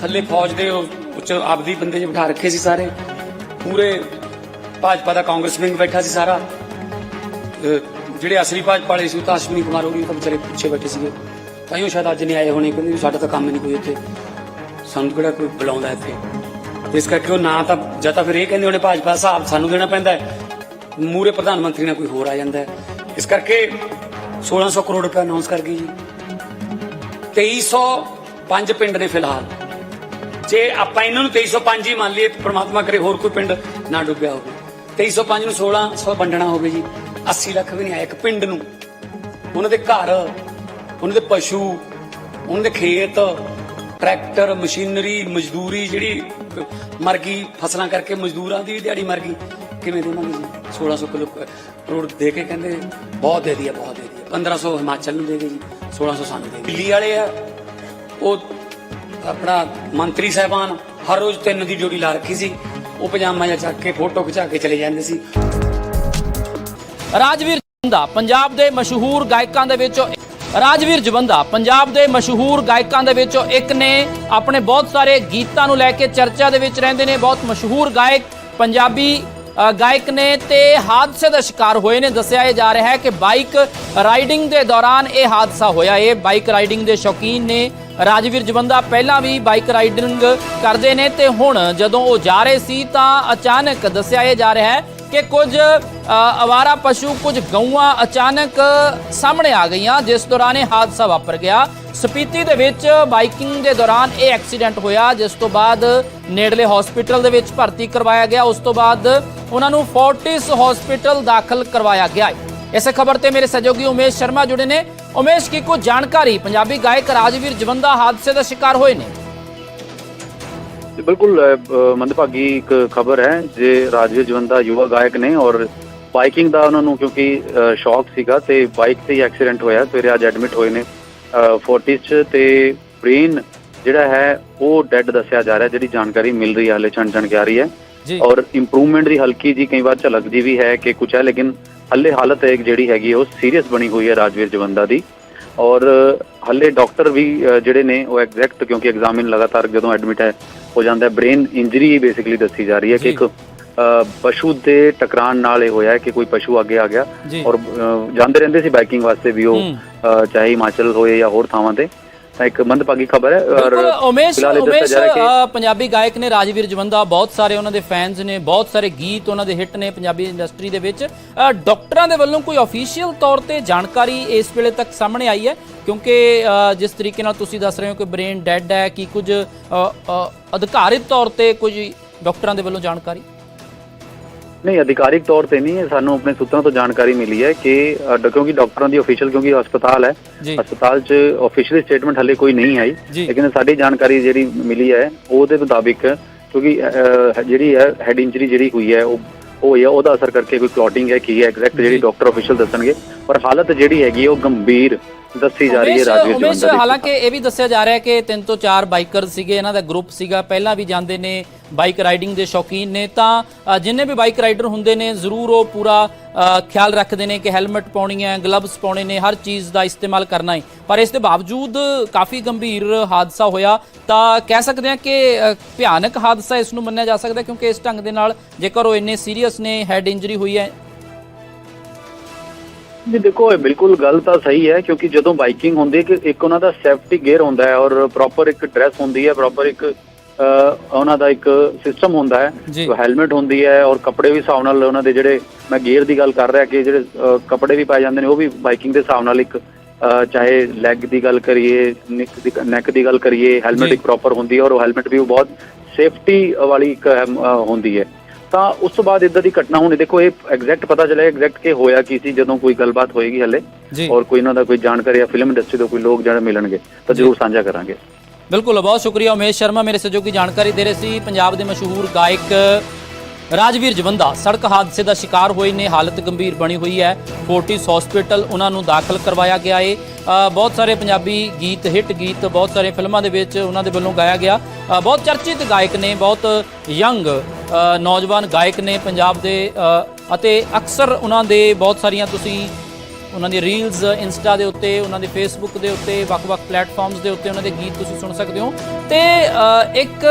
[SPEAKER 7] ਥੱਲੇ ਫੌਜ ਦੇ ਉੱਚ ਆਪਦੀ ਬੰਦੇ ਜਿਹੇ ਬਿਠਾ ਰੱਖੇ ਸੀ ਸਾਰੇ। ਪੂਰੇ ਭਾਜਪਾ ਦਾ ਕਾਂਗਰਸ ਵਿੰਗ ਬੈਠਾ ਸੀ ਸਾਰਾ। ਜਿਹੜੇ ਅਸਲੀ ਭਾਜਪਾ ਵਾਲੇ ਸੀ, ਉਹ ਤਾਂ ਅਸ਼ਵਨੀ ਕੁਮਾਰ ਹੋਰੀ ਉਹ ਤਾਂ ਵਿਚਾਰੇ ਪਿੱਛੇ ਬੈਠੇ ਸੀਗੇ। ਤਾਂ ਹੀ ਸ਼ਾਇਦ ਅੱਜ ਨਹੀਂ ਆਏ ਹੋਣੇ, ਕਹਿੰਦੇ ਸਾਡਾ ਤਾਂ ਕੰਮ ਨਹੀਂ ਕੋਈ ਇੱਥੇ। ਸਾਨੂੰ ਕਿਹੜਾ ਕੋਈ ਬੁਲਾਉਂਦਾ ਇੱਥੇ। ਇਸ ਕਰਕੇ ਉਹ ਨਾ ਤਾਂ, ਜਾਂ ਤਾਂ ਫਿਰ ਇਹ ਕਹਿੰਦੇ ਹੋਣੇ ਭਾਜਪਾ ਹਿਸਾਬ ਸਾਨੂੰ ਦੇਣਾ ਪੈਂਦਾ ਹੈ। ਮੂਰੇ ਪ੍ਰਧਾਨ ਮੰਤਰੀ ਨਾਲ ਕੋਈ ਹੋਰ ਆ ਜਾਂਦਾ ਹੈ। ਇਸ ਕਰਕੇ 1600 ਕਰੋੜ ਰੁਪਏ ਅਨਾਉਂਸ ਕਰ ਗਈ ਜੀ। 2305 ਪਿੰਡ ਨੇ ਫਿਲਹਾਲ। ਜੇ ਆਪਾਂ ਇਹਨਾਂ ਨੂੰ 2305 ਹੀ ਮੰਨ ਲਈਏ ਤੇ ਪ੍ਰਮਾਤਮਾ ਕਰੇ ਹੋਰ ਕੋਈ ਪਿੰਡ ਨਾ ਡੁੱਬਿਆ ਹੋਵੇ। 2305 ਨੂੰ 1600 ਵੰਡਣਾ ਹੋਵੇ ਜੀ। 80 ਲੱਖ ਵੀ ਨਹੀਂ ਆਇਆ ਇੱਕ ਪਿੰਡ ਨੂੰ। ਉਹਨਾਂ ਦੇ ਘਰ, ਉਹਨਾਂ ਦੇ ਪਸ਼ੂ, ਉਹਨਾਂ ਦੇ ਖੇਤ ਟਰੈਕਟਰ, ਮਸ਼ੀਨਰੀ, ਮਜ਼ਦੂਰੀ ਜਿਹੜੀ ਮਰ ਗਈ ਫਸਲਾਂ ਕਰਕੇ ਮਜ਼ਦੂਰਾਂ ਦੀ ਵੀ ਦਿਹਾੜੀ ਮਰ ਗਈ। ਕਿਵੇਂ ਦੇਵਾਂਗੇ ਜੀ? 1600 ਕਿਲੋ ਕਰੋੜ ਦੇ ਕੇ ਕਹਿੰਦੇ, ਬਹੁਤ ਦੇ ਦਿਆ ਬਹੁਤ ਦੇ ਦਿਆ 1500 ਹਿਮਾਚਲ ਨੂੰ ਦੇ ਗਏ ਜੀ 1600 ਸਾਨੂੰ ਦੇ ਦਿੱਲੀ ਵਾਲੇ ਆ, ਉਹ ਆਪਣਾ ਮੰਤਰੀ ਸਾਹਿਬਾਨ, ਹਰ ਰੋਜ਼ ਤਿੰਨ ਦੀ ਡਿਊਟੀ ਲਾ ਰੱਖੀ ਸੀ। ਉਹ ਪਜਾਮਾ ਜਾਂ ਚੱਕ ਕੇ, ਫੋਟੋ ਖਿਚਾ ਕੇ ਚਲੇ ਜਾਂਦੇ ਸੀ।
[SPEAKER 5] ਰਾਜਵੀਰ ਜਵੰਦਾ ਪੰਜਾਬ ਦੇ ਮਸ਼ਹੂਰ ਗਾਇਕਾਂ ਦੇ ਵਿੱਚੋਂ ਰਾਜਵੀਰ ਜਵੰਦਾ ਪੰਜਾਬ ਦੇ ਮਸ਼ਹੂਰ ਗਾਇਕਾਂ ਦੇ ਵਿੱਚੋਂ ਇੱਕ ਨੇ ਆਪਣੇ ਬਹੁਤ ਸਾਰੇ ਗੀਤਾਂ ਨੂੰ ਲੈ ਕੇ ਚਰਚਾ ਦੇ ਵਿੱਚ ਰਹਿੰਦੇ ਨੇ। ਬਹੁਤ ਮਸ਼ਹੂਰ ਗਾਇਕ, ਪੰਜਾਬੀ ਗਾਇਕ ਨੇ ਤੇ ਹਾਦਸੇ ਦਾ ਸ਼ਿਕਾਰ ਹੋਏ ਨੇ। ਦੱਸਿਆ ਇਹ ਜਾ ਰਿਹਾ ਹੈ ਕਿ ਬਾਈਕ ਰਾਈਡਿੰਗ ਦੇ ਦੌਰਾਨ ਇਹ ਹਾਦਸਾ ਹੋਇਆ। ਇਹ ਬਾਈਕ ਰਾਈਡਿੰਗ ਦੇ ਸ਼ੌਕੀਨ ਨੇ। ਰਾਜਵੀਰ ਜਵੰਦਾ ਪਹਿਲਾਂ ਵੀ ਬਾਈਕ ਰਾਈਡਿੰਗ ਕਰਦੇ ਨੇ ਤੇ ਹੁਣ ਜਦੋਂ ਉਹ ਜਾ ਰਹੇ ਸੀ ਤਾਂ ਅਚਾਨਕ ਦੱਸਿਆ ਇਹ ਜਾ ਰਿਹਾ ਹੈ ਕਿ ਕੁਝ ਅਵਾਰਾ ਪਸ਼ੂ, ਕੁਝ ਗਊਆਂ ਅਚਾਨਕ ਸਾਹਮਣੇ ਆ ਗਈਆਂ, ਜਿਸ ਦੌਰਾਨ ਇਹ ਹਾਦਸਾ ਵਾਪਰ ਗਿਆ। ਸਪੀਤੀ ਦੇ ਵਿੱਚ ਬਾਈਕਿੰਗ ਦੇ ਦੌਰਾਨ ਇਹ ਐਕਸੀਡੈਂਟ ਹੋਇਆ, ਜਿਸ ਤੋਂ ਬਾਅਦ ਨੇੜਲੇ ਹਸਪੀਟਲ ਦੇ ਵਿੱਚ ਭਰਤੀ ਕਰਵਾਇਆ ਗਿਆ। ਉਸ ਤੋਂ ਬਾਅਦ ਉਹਨਾਂ ਨੂੰ ਫੋਰਟਿਸ ਹਸਪੀਟਲ ਦਾਖਲ ਕਰਵਾਇਆ ਗਿਆ ਹੈ। ਇਸੇ ਖਬਰ ਤੇ ਮੇਰੇ ਸਹਿਯੋਗੀ ਉਮੇਸ਼ ਸ਼ਰਮਾ ਜੁੜੇ ਨੇ। ਉਮੇਸ਼, ਕੀ ਕੁਝ ਜਾਣਕਾਰੀ? ਪੰਜਾਬੀ ਗਾਇਕ ਰਾਜਵੀਰ ਜਵੰਦਾ ਹਾਦਸੇ ਦਾ ਸ਼ਿਕਾਰ ਹੋਏ ਨੇ।
[SPEAKER 6] ਜੀ, ਬਿਲਕੁਲ ਮੰਦਭਾਗੀ ਇੱਕ ਖਬਰ ਹੈ ਜੇ ਰਾਜਵੀਰ ਜਵੰਦਾ ਯੁਵਾ ਗਾਇਕ ਨੇ ਔਰ ਬਾਈਕਿੰਗ ਦਾ ਉਹਨਾਂ ਨੂੰ ਕਿਉਂਕਿ ਸ਼ੌਕ ਸੀਗਾ ਤੇ ਬਾਈਕ ਤੇ ਹੀ ਐਕਸੀਡੈਂਟ ਹੋਇਆ ਸਵੇਰੇ ਅੱਜ ਐਡਮਿਟ ਹੋਏ ਨੇ ਫੋਰਟਿਸ 'ਚ ਤੇ ਬ੍ਰੇਨ ਜਿਹੜਾ ਹੈ ਉਹ ਡੈੱਡ ਦੱਸਿਆ ਜਾ ਰਿਹਾ ਜਿਹੜੀ ਜਾਣਕਾਰੀ ਮਿਲ ਰਹੀ ਹੈ ਹਲੇ ਛਣ ਛਣ ਕੇ ਆ ਰਹੀ ਹੈ। ਔਰ ਇੰਪਰੂਵਮੈਂਟ ਦੀ ਹਲਕੀ ਜੀ ਕਈ ਵਾਰ ਝਲਕਦੀ ਵੀ ਹੈ ਕਿ ਕੁਝ ਹੈ ਲੇਕਿਨ ਹੱਲੇ ਹਾਲਤ ਇੱਕ ਜਿਹੜੀ ਹੈਗੀ ਉਹ ਸੀਰੀਅਸ ਬਣੀ ਹੋਈ ਹੈ ਰਾਜਵੀਰ ਜਵੰਦਾ ਦੀ ਔਰ ਹੱਲੇ ਡਾਕਟਰ ਵੀ ਜਿਹੜੇ ਨੇ ਉਹ ਐਗਜ਼ੈਕਟ ਕਿਉਂਕਿ ਐਗਜ਼ਾਮਿਨ ਲਗਾਤਾਰ ਜਦੋਂ ਐਡਮਿਟ ਹੈ ਹੋ ਜਾਂਦਾ ਹੈ। ਬ੍ਰੇਨ ਇੰਜਰੀ ਬੇਸਿਕਲੀ ਦੱਸੀ ਜਾ ਰਹੀ ਹੈ ਕਿ। ਇੱਕ ਪਸ਼ੂ ਦੇ ਟਕਰਾਉਣ ਨਾਲ ਇਹ ਹੋਇਆ ਹੈ ਕਿ ਕੋਈ ਪਸ਼ੂ ਅੱਗੇ ਆ ਗਿਆ ਔਰ ਜਾਂਦੇ ਰਹਿੰਦੇ ਸੀ ਬਾਈਕਿੰਗ ਵਾਸਤੇ ਵੀ ਉਹ ਚਾਹੇ ਹਿਮਾਚਲ ਹੋਏ ਜਾਂ ਹੋਰ ਥਾਵਾਂ ਤੇ। ਤਾਂ ਇੱਕ ਮੰਦਭਾਗੀ ਖਬਰ ਹੈ
[SPEAKER 5] ਬਿਲਕੁਲ ਉਮੇਸ਼ ਉਮੇਸ਼ ਪੰਜਾਬੀ ਗਾਇਕ ਨੇ ਰਾਜਵੀਰ ਜਵੰਦਾ ਬਹੁਤ ਸਾਰੇ ਉਹਨਾਂ ਦੇ ਫੈਨਸ ਨੇ ਬਹੁਤ ਸਾਰੇ ਗੀਤ ਉਹਨਾਂ ਦੇ ਹਿੱਟ ਨੇ ਪੰਜਾਬੀ ਇੰਡਸਟਰੀ ਦੇ ਵਿੱਚ। ਡਾਕਟਰਾਂ ਦੇ ਵੱਲੋਂ ਕੋਈ ਅਫੀਸ਼ੀਅਲ ਤੌਰ ਤੇ ਜਾਣਕਾਰੀ ਇਸ ਵੇਲੇ ਤੱਕ ਸਾਹਮਣੇ ਆਈ ਹੈ ਕਿਉਂਕਿ ਜਿਸ ਤਰੀਕੇ ਨਾਲ ਤੁਸੀਂ ਦੱਸ ਰਹੇ ਹੋ ਕਿ ਬ੍ਰੇਨ ਡੈਡ ਹੈ ਕਿ ਕੁਝ ਅਧਿਕਾਰਿਤ ਤੌਰ ਤੇ ਕੁਝ ਡਾਕਟਰਾਂ ਦੇ ਵੱਲੋਂ ਜਾਣਕਾਰੀ?
[SPEAKER 6] ਨਹੀਂ ਅਧਿਕਾਰਿਕ ਤੌਰ ਤੇ ਨਹੀਂ ਸਾਨੂੰ ਆਪਣੇ ਸੂਤਰਾਂ ਤੋਂ ਜਾਣਕਾਰੀ ਮਿਲੀ ਹੈ ਕਿ ਕਿਉਂਕਿ ਡਾਕਟਰਾਂ ਦੀ ਅਫੀਸ਼ੀਅਲ ਕਿਉਂਕਿ ਹਸਪਤਾਲ ਹੈ ਹਸਪਤਾਲ 'ਚ ਅਫੀਸ਼ੀਅਲ ਸਟੇਟਮੈਂਟ ਹਲੇ ਕੋਈ ਨਹੀਂ ਆਈ। ਲੇਕਿਨ ਸਾਡੀ ਜਾਣਕਾਰੀ ਜਿਹੜੀ ਮਿਲੀ ਹੈ ਉਹਦੇ ਮੁਤਾਬਿਕ ਕਿਉਂਕਿ ਜਿਹੜੀ ਹੈ ਹੈਡ ਇੰਜਰੀ ਜਿਹੜੀ ਹੋਈ ਹੈ ਉਹ ਹੋਈ ਹੈ ਉਹਦਾ ਅਸਰ ਕਰਕੇ ਕੋਈ ਕਲੌਟਿੰਗ ਹੈ ਕੀ ਹੈ ਐਗਜ਼ੈਕਟ ਜਿਹੜੀ। ਡਾਕਟਰ ਅਫੀਸ਼ੀਅਲ ਦੱਸਣਗੇ ਪਰ ਹਾਲਤ ਜਿਹੜੀ ਹੈਗੀ ਉਹ ਗੰਭੀਰ ਦੱਸੀ ਜਾ ਰਹੀ ਹੈ ਰਾਜਵੀਰ ਜਵੰਦਾ ਦੀ
[SPEAKER 5] ਹਾਲਾਂਕਿ ਇਹ ਵੀ ਦੱਸਿਆ ਜਾ ਰਿਹਾ ਹੈ ਕਿ ਤਿੰਨ ਤੋਂ ਚਾਰ ਬਾਈਕਰ ਸੀਗੇ ਇਹਨਾਂ ਦਾ ਗਰੁੱਪ ਸੀਗਾ ਪਹਿਲਾਂ ਵੀ ਜਾਂਦੇ ਨੇ ਬਾਈਕ ਰਾਈਡਿੰਗ ਦੇ ਸ਼ੌਕੀਨ ਨੇ। ਤਾਂ ਜਿੰਨੇ ਵੀ ਬਾਈਕ ਰਾਈਡਰ ਹੁੰਦੇ ਨੇ ਜ਼ਰੂਰ ਉਹ ਪੂਰਾ ਖਿਆਲ ਰੱਖਦੇ ਨੇ ਕਿ ਹੈਲਮਟ ਪਾਉਣੀ ਹੈ ਗਲਵਸ ਪਾਉਣੇ ਨੇ ਹਰ ਚੀਜ਼ ਦਾ ਇਸਤੇਮਾਲ ਕਰਨਾ ਹੈ। ਪਰ ਇਸ ਦੇ ਬਾਵਜੂਦ ਕਾਫੀ ਗੰਭੀਰ ਹਾਦਸਾ ਹੋਇਆ। ਤਾਂ ਕਹਿ ਸਕਦੇ ਹਾਂ ਕਿ ਭਿਆਨਕ ਹਾਦਸਾ ਇਸ ਨੂੰ ਮੰਨਿਆ ਜਾ ਸਕਦਾ ਕਿਉਂਕਿ ਇਸ ਢੰਗ ਦੇ ਨਾਲ ਜੇਕਰ ਉਹ ਇੰਨੇ ਸੀਰੀਅਸ ਨੇ ਹੈਡ ਇੰਜਰੀ ਹੋਈ ਹੈ
[SPEAKER 6] ਜੀ ਦੇਖੋ ਇਹ ਬਿਲਕੁਲ ਗੱਲ ਤਾਂ ਸਹੀ ਹੈ ਕਿਉਂਕਿ ਜਦੋਂ ਬਾਈਕਿੰਗ ਹੁੰਦੀ ਹੈ ਕਿ ਇੱਕ ਉਹਨਾਂ ਦਾ ਸੇਫਟੀ ਗੇਅਰ ਹੁੰਦਾ ਹੈ ਔਰ ਪ੍ਰੋਪਰ ਇੱਕ ਡਰੈਸ ਹੁੰਦੀ ਹੈ ਪ੍ਰੋਪਰ ਇੱਕ ਉਹਨਾਂ ਦਾ ਇੱਕ ਸਿਸਟਮ ਹੁੰਦਾ ਹੈ
[SPEAKER 5] ਜੀ।
[SPEAKER 6] ਹੈਲਮਟ ਹੁੰਦੀ ਹੈ ਔਰ ਕੱਪੜੇ ਵੀ ਹਿਸਾਬ ਨਾਲ ਉਹਨਾਂ ਦੇ ਜਿਹੜੇ ਮੈਂ ਗੇਅਰ ਦੀ ਗੱਲ ਕਰ ਰਿਹਾ ਕਿ ਜਿਹੜੇ ਕੱਪੜੇ ਵੀ ਪਾਏ ਜਾਂਦੇ ਨੇ ਉਹ ਵੀ ਬਾਈਕਿੰਗ ਦੇ ਹਿਸਾਬ ਨਾਲ ਇੱਕ ਚਾਹੇ ਲੈਗ ਦੀ ਗੱਲ ਕਰੀਏ ਨਿਕ ਦੀ ਨੈਕ ਦੀ ਗੱਲ ਕਰੀਏ ਹੈਲਮਟ। ਇੱਕ ਪ੍ਰੋਪਰ ਹੁੰਦੀ ਹੈ ਔਰ ਉਹ ਹੈਲਮਟ ਵੀ ਬਹੁਤ ਸੇਫਟੀ ਵਾਲੀ ਇੱਕ ਹੁੰਦੀ ਹੈ ਤਾਂ ਉਸ ਤੋਂ ਬਾਅਦ ਇਦਾਂ ਦੀ ਘਟਨਾ ਹੋਣੀ ਦੇਖੋ ਇਹ ਐਗਜ਼ੈਕਟ ਪਤਾ ਚੱਲਿਆ ਐਗਜ਼ੈਕਟ ਕੀ ਹੋਇਆ ਕੀ ਸੀ ਜਦੋਂ ਕੋਈ ਗੱਲਬਾਤ ਹੋਏਗੀ ਹਲੇ ਔਰ ਕੋਈ ਇਹਨਾਂ ਦਾ ਕੋਈ ਜਾਣਕਾਰੀ ਜਾਂ ਫਿਲਮ ਇੰਡਸਟਰੀ ਤੋਂ ਕੋਈ ਲੋਕ ਜਿਹੜੇ ਮਿਲਣਗੇ ਤਾਂ ਜ਼ਰੂਰ ਸਾਂਝਾ ਕਰਾਂਗੇ।
[SPEAKER 5] ਬਿਲਕੁਲ ਬਹੁਤ ਸ਼ੁਕਰੀਆ ਉਮੇਸ਼ ਸ਼ਰਮਾ ਮੇਰੇ ਸਹਿਯੋਗੀ ਜਾਣਕਾਰੀ ਦੇ ਰਹੇ ਸੀ। ਪੰਜਾਬ ਦੇ ਮਸ਼ਹੂਰ ਗਾਇਕ ਰਾਜਵੀਰ ਜਵੰਦਾ ਸੜਕ ਹਾਦਸੇ ਦਾ ਸ਼ਿਕਾਰ ਹੋਏ ਨੇ ਹਾਲਤ ਗੰਭੀਰ ਬਣੀ ਹੋਈ ਹੈ। ਫੋਰਟਿਸ ਹਸਪੀਟਲ ਉਹਨਾਂ ਨੂੰ ਦਾਖਲ ਕਰਵਾਇਆ ਗਿਆ ਹੈ ਅ, ਬਹੁਤ ਸਾਰੇ ਪੰਜਾਬੀ ਗੀਤ ਹਿੱਟ ਗੀਤ ਬਹੁਤ ਸਾਰੇ ਫਿਲਮਾਂ ਦੇ ਵਿੱਚ ਉਹਨਾਂ ਦੇ ਵੱਲੋਂ ਗਾਇਆ ਗਿਆ। ਬਹੁਤ ਚਰਚਿਤ ਗਾਇਕ ਨੇ ਬਹੁਤ ਯੰਗ ਨੌਜਵਾਨ ਗਾਇਕ ਨੇ ਪੰਜਾਬ ਦੇ ਅਤੇ ਅਕਸਰ ਉਹਨਾਂ ਦੇ ਬਹੁਤ ਸਾਰੀਆਂ ਤੁਸੀਂ, ਉਹਨਾਂ ਦੀ ਰੀਲਸ ਇੰਸਟਾ ਦੇ ਉੱਤੇ, ਉਹਨਾਂ ਦੇ ਫੇਸਬੁੱਕ ਦੇ ਉੱਤੇ, ਵੱਖ-ਵੱਖ ਪਲੇਟਫਾਰਮਸ ਦੇ ਉੱਤੇ ਉਹਨਾਂ ਦੇ ਗੀਤ ਤੁਸੀਂ ਸੁਣ ਸਕਦੇ ਹੋ। ਤੇ ਇੱਕ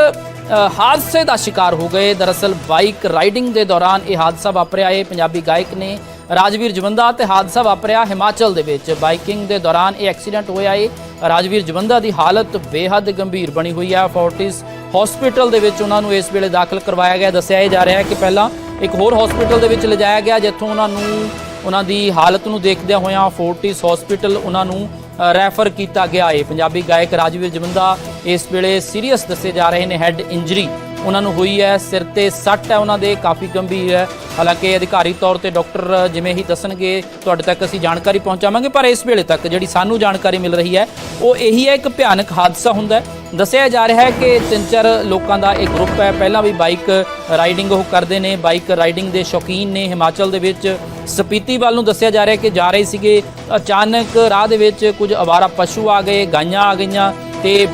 [SPEAKER 5] ਹਾਦਸੇ ਦਾ ਸ਼ਿਕਾਰ ਹੋ ਗਏ। ਦਰਅਸਲ ਬਾਈਕ ਰਾਈਡਿੰਗ ਦੇ ਦੌਰਾਨ ਇਹ ਹਾਦਸਾ ਵਾਪਰਿਆ। ਇਹ ਪੰਜਾਬੀ ਗਾਇਕ ਨੇ ਰਾਜਵੀਰ ਜਵੰਦਾ ਤੇ ਹਾਦਸਾ ਵਾਪਰਿਆ ਹਿਮਾਚਲ ਦੇ ਵਿੱਚ। ਬਾਈਕਿੰਗ ਦੇ ਦੌਰਾਨ ਇਹ ਐਕਸੀਡੈਂਟ ਹੋਇਆ। ਏ ਰਾਜਵੀਰ ਜਵੰਦਾ ਦੀ ਹਾਲਤ ਬੇਹੱਦ ਗੰਭੀਰ ਬਣੀ ਹੋਈ ਹੈ ਫੋਰਟਿਸ ਹਸਪੀਟਲ ਦੇ ਵਿੱਚ ਉਹਨਾਂ ਨੂੰ ਇਸ ਵੇਲੇ ਦਾਖਲ ਕਰਵਾਇਆ ਗਿਆ। ਦੱਸਿਆ ਇਹ ਜਾ ਰਿਹਾ ਹੈ ਕਿ ਪਹਿਲਾਂ ਇੱਕ ਹੋਰ ਹਸਪੀਟਲ ਦੇ ਵਿੱਚ ਲਿਜਾਇਆ ਗਿਆ, ਜਿੱਥੋਂ ਉਹਨਾਂ ਨੂੰ, ਉਹਨਾਂ ਦੀ ਹਾਲਤ ਨੂੰ ਦੇਖਦਿਆਂ ਹੋਇਆਂ ਫੋਰਟਿਸ ਹਸਪੀਟਲ ਉਹਨਾਂ ਨੂੰ ਰੈਫਰ ਕੀਤਾ ਗਿਆ। ਹੈ ਪੰਜਾਬੀ ਗਾਇਕ ਰਾਜਵੀਰ ਜਵੰਦਾ ਇਸ ਵੇਲੇ ਸੀਰੀਅਸ ਦੱਸੇ ਜਾ ਰਹੇ ਨੇ, ਹੈਡ ਇੰਜਰੀ। ਉਹਨਾਂ ਨੂੰ ਹੋਈ ਹੈ, ਸਿਰ ਤੇ ਸੱਟ ਹੈ ਉਹਨਾਂ ਦੇ, ਕਾਫੀ ਗੰਭੀਰ ਹੈ। ਹਾਲਾਂਕਿ ਅਧਿਕਾਰੀ ਤੌਰ ਤੇ ਡਾਕਟਰ ਜਿਵੇਂ ਹੀ ਦੱਸਣਗੇ, ਤੁਹਾਡੇ ਤੱਕ ਅਸੀਂ ਜਾਣਕਾਰੀ ਪਹੁੰਚਾਵਾਂਗੇ, ਪਰ ਇਸ ਵੇਲੇ ਤੱਕ ਜਿਹੜੀ ਸਾਨੂੰ ਜਾਣਕਾਰੀ ਮਿਲ ਰਹੀ ਹੈ, ਉਹ ਇਹੀ ਹੈ, ਇੱਕ ਭਿਆਨਕ ਹਾਦਸਾ ਹੁੰਦਾ ਹੈ। ਦੱਸਿਆ ਜਾ ਰਿਹਾ ਹੈ ਕਿ ਤਿੰਨ ਚਾਰ ਲੋਕਾਂ ਦਾ ਇੱਕ ਗਰੁੱਪ ਹੈ। ਪਹਿਲਾਂ ਵੀ ਬਾਈਕ ਰਾਈਡਿੰਗ ਉਹ ਕਰਦੇ ਨੇ, ਬਾਈਕ ਰਾਈਡਿੰਗ ਦੇ ਸ਼ੌਕੀਨ ਨੇ ਹਿਮਾਚਲ ਦੇ ਵਿੱਚ। ਸਪੀਤੀ ਵੱਲ ਨੂੰ ਦੱਸਿਆ ਜਾ ਰਿਹਾ ਕਿ ਜਾ ਰਹੇ ਸੀਗੇ, ਅਚਾਨਕ ਰਾਹ ਦੇ ਵਿੱਚ ਕੁਝ ਅਵਾਰਾ ਪਸ਼ੂ ਆ ਗਏ, ਗਾਈਆਂ ਆ ਗਈਆਂ ਤੇ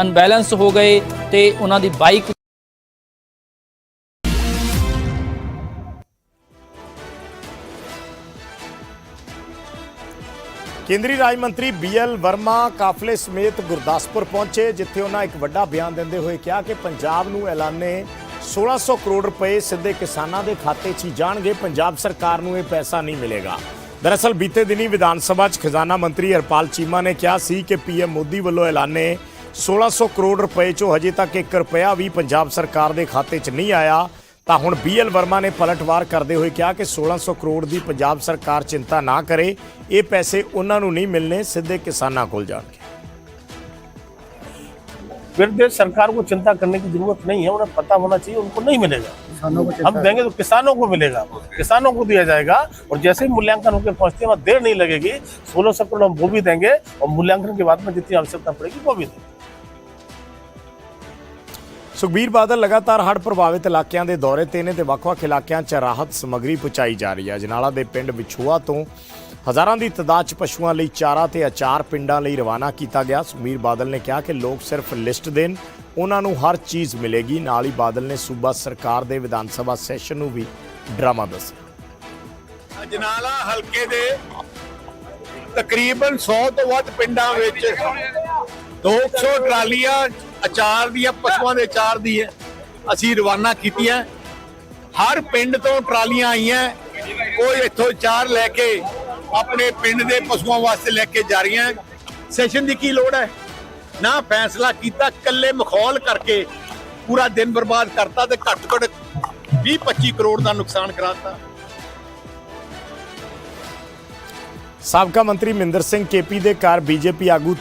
[SPEAKER 5] ਅਨਬੈਲੈਂਸ ਹੋ ਗਏ ਤੇ ਉਹਨਾਂ ਦੀ ਬਾਈਕ
[SPEAKER 8] ਕੇਂਦਰੀ ਰਾਜ ਮੰਤਰੀ ਬੀਐਲ ਵਰਮਾ ਕਾਫਲੇ ਸਮੇਤ ਗੁਰਦਾਸਪੁਰ ਪਹੁੰਚੇ, ਜਿੱਥੇ ਉਹਨਾਂ ਇੱਕ ਵੱਡਾ ਬਿਆਨ ਦਿੰਦੇ ਹੋਏ ਕਿਹਾ ਕਿ ਪੰਜਾਬ ਨੂੰ ਐਲਾਨੇ 1600 ਕਰੋੜ ਰੁਪਏ ਸਿੱਧੇ ਕਿਸਾਨਾਂ ਦੇ ਖਾਤੇ 'ਚ ਹੀ ਜਾਣਗੇ। ਪੰਜਾਬ ਸਰਕਾਰ ਨੂੰ ਇਹ ਪੈਸਾ ਨਹੀਂ ਮਿਲੇਗਾ। ਦਰਅਸਲ ਬੀਤੇ ਦਿਨੀ ਵਿਧਾਨ ਸਭਾ 'ਚ ਖਜ਼ਾਨਾ ਮੰਤਰੀ ਹਰਪਾਲ ਚੀਮਾ ਨੇ ਕਿਹਾ ਸੀ ਕਿ ਪੀਐਮ ਮੋਦੀ ਵੱਲੋਂ ਐਲਾਨੇ 1600 ਕਰੋੜ ਰੁਪਏ 'ਚੋਂ ਹਜੇ ਤੱਕ 1 ਰੁਪਿਆ ਵੀ ਪੰਜਾਬ ਸਰਕਾਰ ਦੇ ਖਾਤੇ 'ਚ ਨਹੀਂ ਆਇਆ। ਤਾਂ ਹੁਣ ਬੀਐਲ ਵਰਮਾ ਨੇ ਪਲਟਵਾਰ ਕਰਦੇ ਹੋਏ ਕਿਹਾ ਕਿ 1600 ਕਰੋੜ ਦੀ ਪੰਜਾਬ ਸਰਕਾਰ ਚਿੰਤਾ ਨਾ ਕਰੇ ਇਹ ਪੈਸੇ ਉਹਨਾਂ ਨੂੰ ਨਹੀਂ ਮਿਲਨੇ ਸਿੱਧੇ ਕਿਸਾਨਾਂ ਕੋਲ ਜਾਣਗੇ
[SPEAKER 9] फिर देश सरकार को चिंता करने की जरूरत नहीं है उन्हें पता होना चाहिए उनको नहीं मिलेगा हम देंगे तो किसानों को मिलेगा किसानों को दिया जाएगा और जैसे ही मूल्यांकन होकर पहुंचते हैं वहाँ देर नहीं लगेगी सोलह सौ करोड़ हम वो भी देंगे और मूल्यांकन के बाद में जितनी आवश्यकता पड़ेगी वो भी देंगे
[SPEAKER 8] ਸੁਖਬੀਰ ਬਾਦਲ ਲਗਾਤਾਰ ਹੜ੍ਹ ਪ੍ਰਭਾਵਿਤ ਇਲਾਕਿਆਂ ਦੇ ਦੌਰੇ ਤੇ ਨੇ ਤੇ ਵੱਖ-ਵੱਖ ਇਲਾਕਿਆਂ 'ਚ ਰਾਹਤ ਸਮੱਗਰੀ ਪਹੁੰਚਾਈ ਜਾ ਰਹੀ ਹੈ। ਜਨਾਲਾ ਦੇ ਪਿੰਡ ਵਿਛੂਆ ਤੋਂ ਹਜ਼ਾਰਾਂ ਦੀ ਤਦਾਦ 'ਚ ਪਸ਼ੂਆਂ ਲਈ ਚਾਰਾ ਤੇ ਅਚਾਰ ਪਿੰਡਾਂ ਲਈ ਰਵਾਨਾ ਕੀਤਾ ਗਿਆ। ਸੁਖਬੀਰ ਬਾਦਲ ਨੇ ਕਿਹਾ ਕਿ ਲੋਕ ਸਿਰਫ ਲਿਸਟ ਦੇਣ, ਉਹਨਾਂ ਨੂੰ ਹਰ ਚੀਜ਼ ਮਿਲੇਗੀ। ਨਾਲ ਹੀ ਬਾਦਲ ਨੇ ਸੂਬਾ ਸਰਕਾਰ ਦੇ ਵਿਧਾਨ ਸਭਾ ਸੈਸ਼ਨ ਨੂੰ ਵੀ ਡਰਾਮਾ ਦੱਸਿਆ।
[SPEAKER 3] ਅਜਨਾਲਾ ਹਲਕੇ ਦੇ ਤਕਰੀਬਨ 100 ਤੋਂ ਵੱਧ ਪਿੰਡਾਂ ਵਿੱਚ 200 ਟਰਾਲੀਆਂ ਅਚਾਰ ਦੀਆਂ ਪਸ਼ੂਆਂ ਦੇ ਅਚਾਰ ਦੀ ਹੈ ਅਸੀਂ ਰਵਾਨਾ ਕੀਤੀਆਂ। ਹਰ ਪਿੰਡ ਤੋਂ ਟਰਾਲੀਆਂ ਆਈਆਂ। ਕੋਈ ਇੱਥੋਂ ਅਚਾਰ ਲੈ ਕੇ ਆਪਣੇ ਪਿੰਡ ਦੇ ਪਸ਼ੂਆਂ ਵਾਸਤੇ ਲੈ ਕੇ ਜਾ ਰਹੀਆਂ। ਸੈਸ਼ਨ ਦੀ ਕੀ ਲੋੜ ਹੈ? ਨਾ ਫੈਸਲਾ ਕੀਤਾ ਕੱਲੇ ਮਖੌਲ ਕਰਕੇ ਪੂਰਾ ਦਿਨ ਬਰਬਾਦ ਕਰਤਾ ਤੇ ਘੱਟ ਘੱਟ 20 25 ਕਰੋੜ ਦਾ ਨੁਕਸਾਨ ਕਰਾਤਾ।
[SPEAKER 8] ਸਾਬਕਾ ਮੰਤਰੀ ਮਿੰਦਰ ਸਿੰਘ ਕੇਪੀ ਦੇ ਘਰ ਬੀਜੇਪੀ ਆਗੂ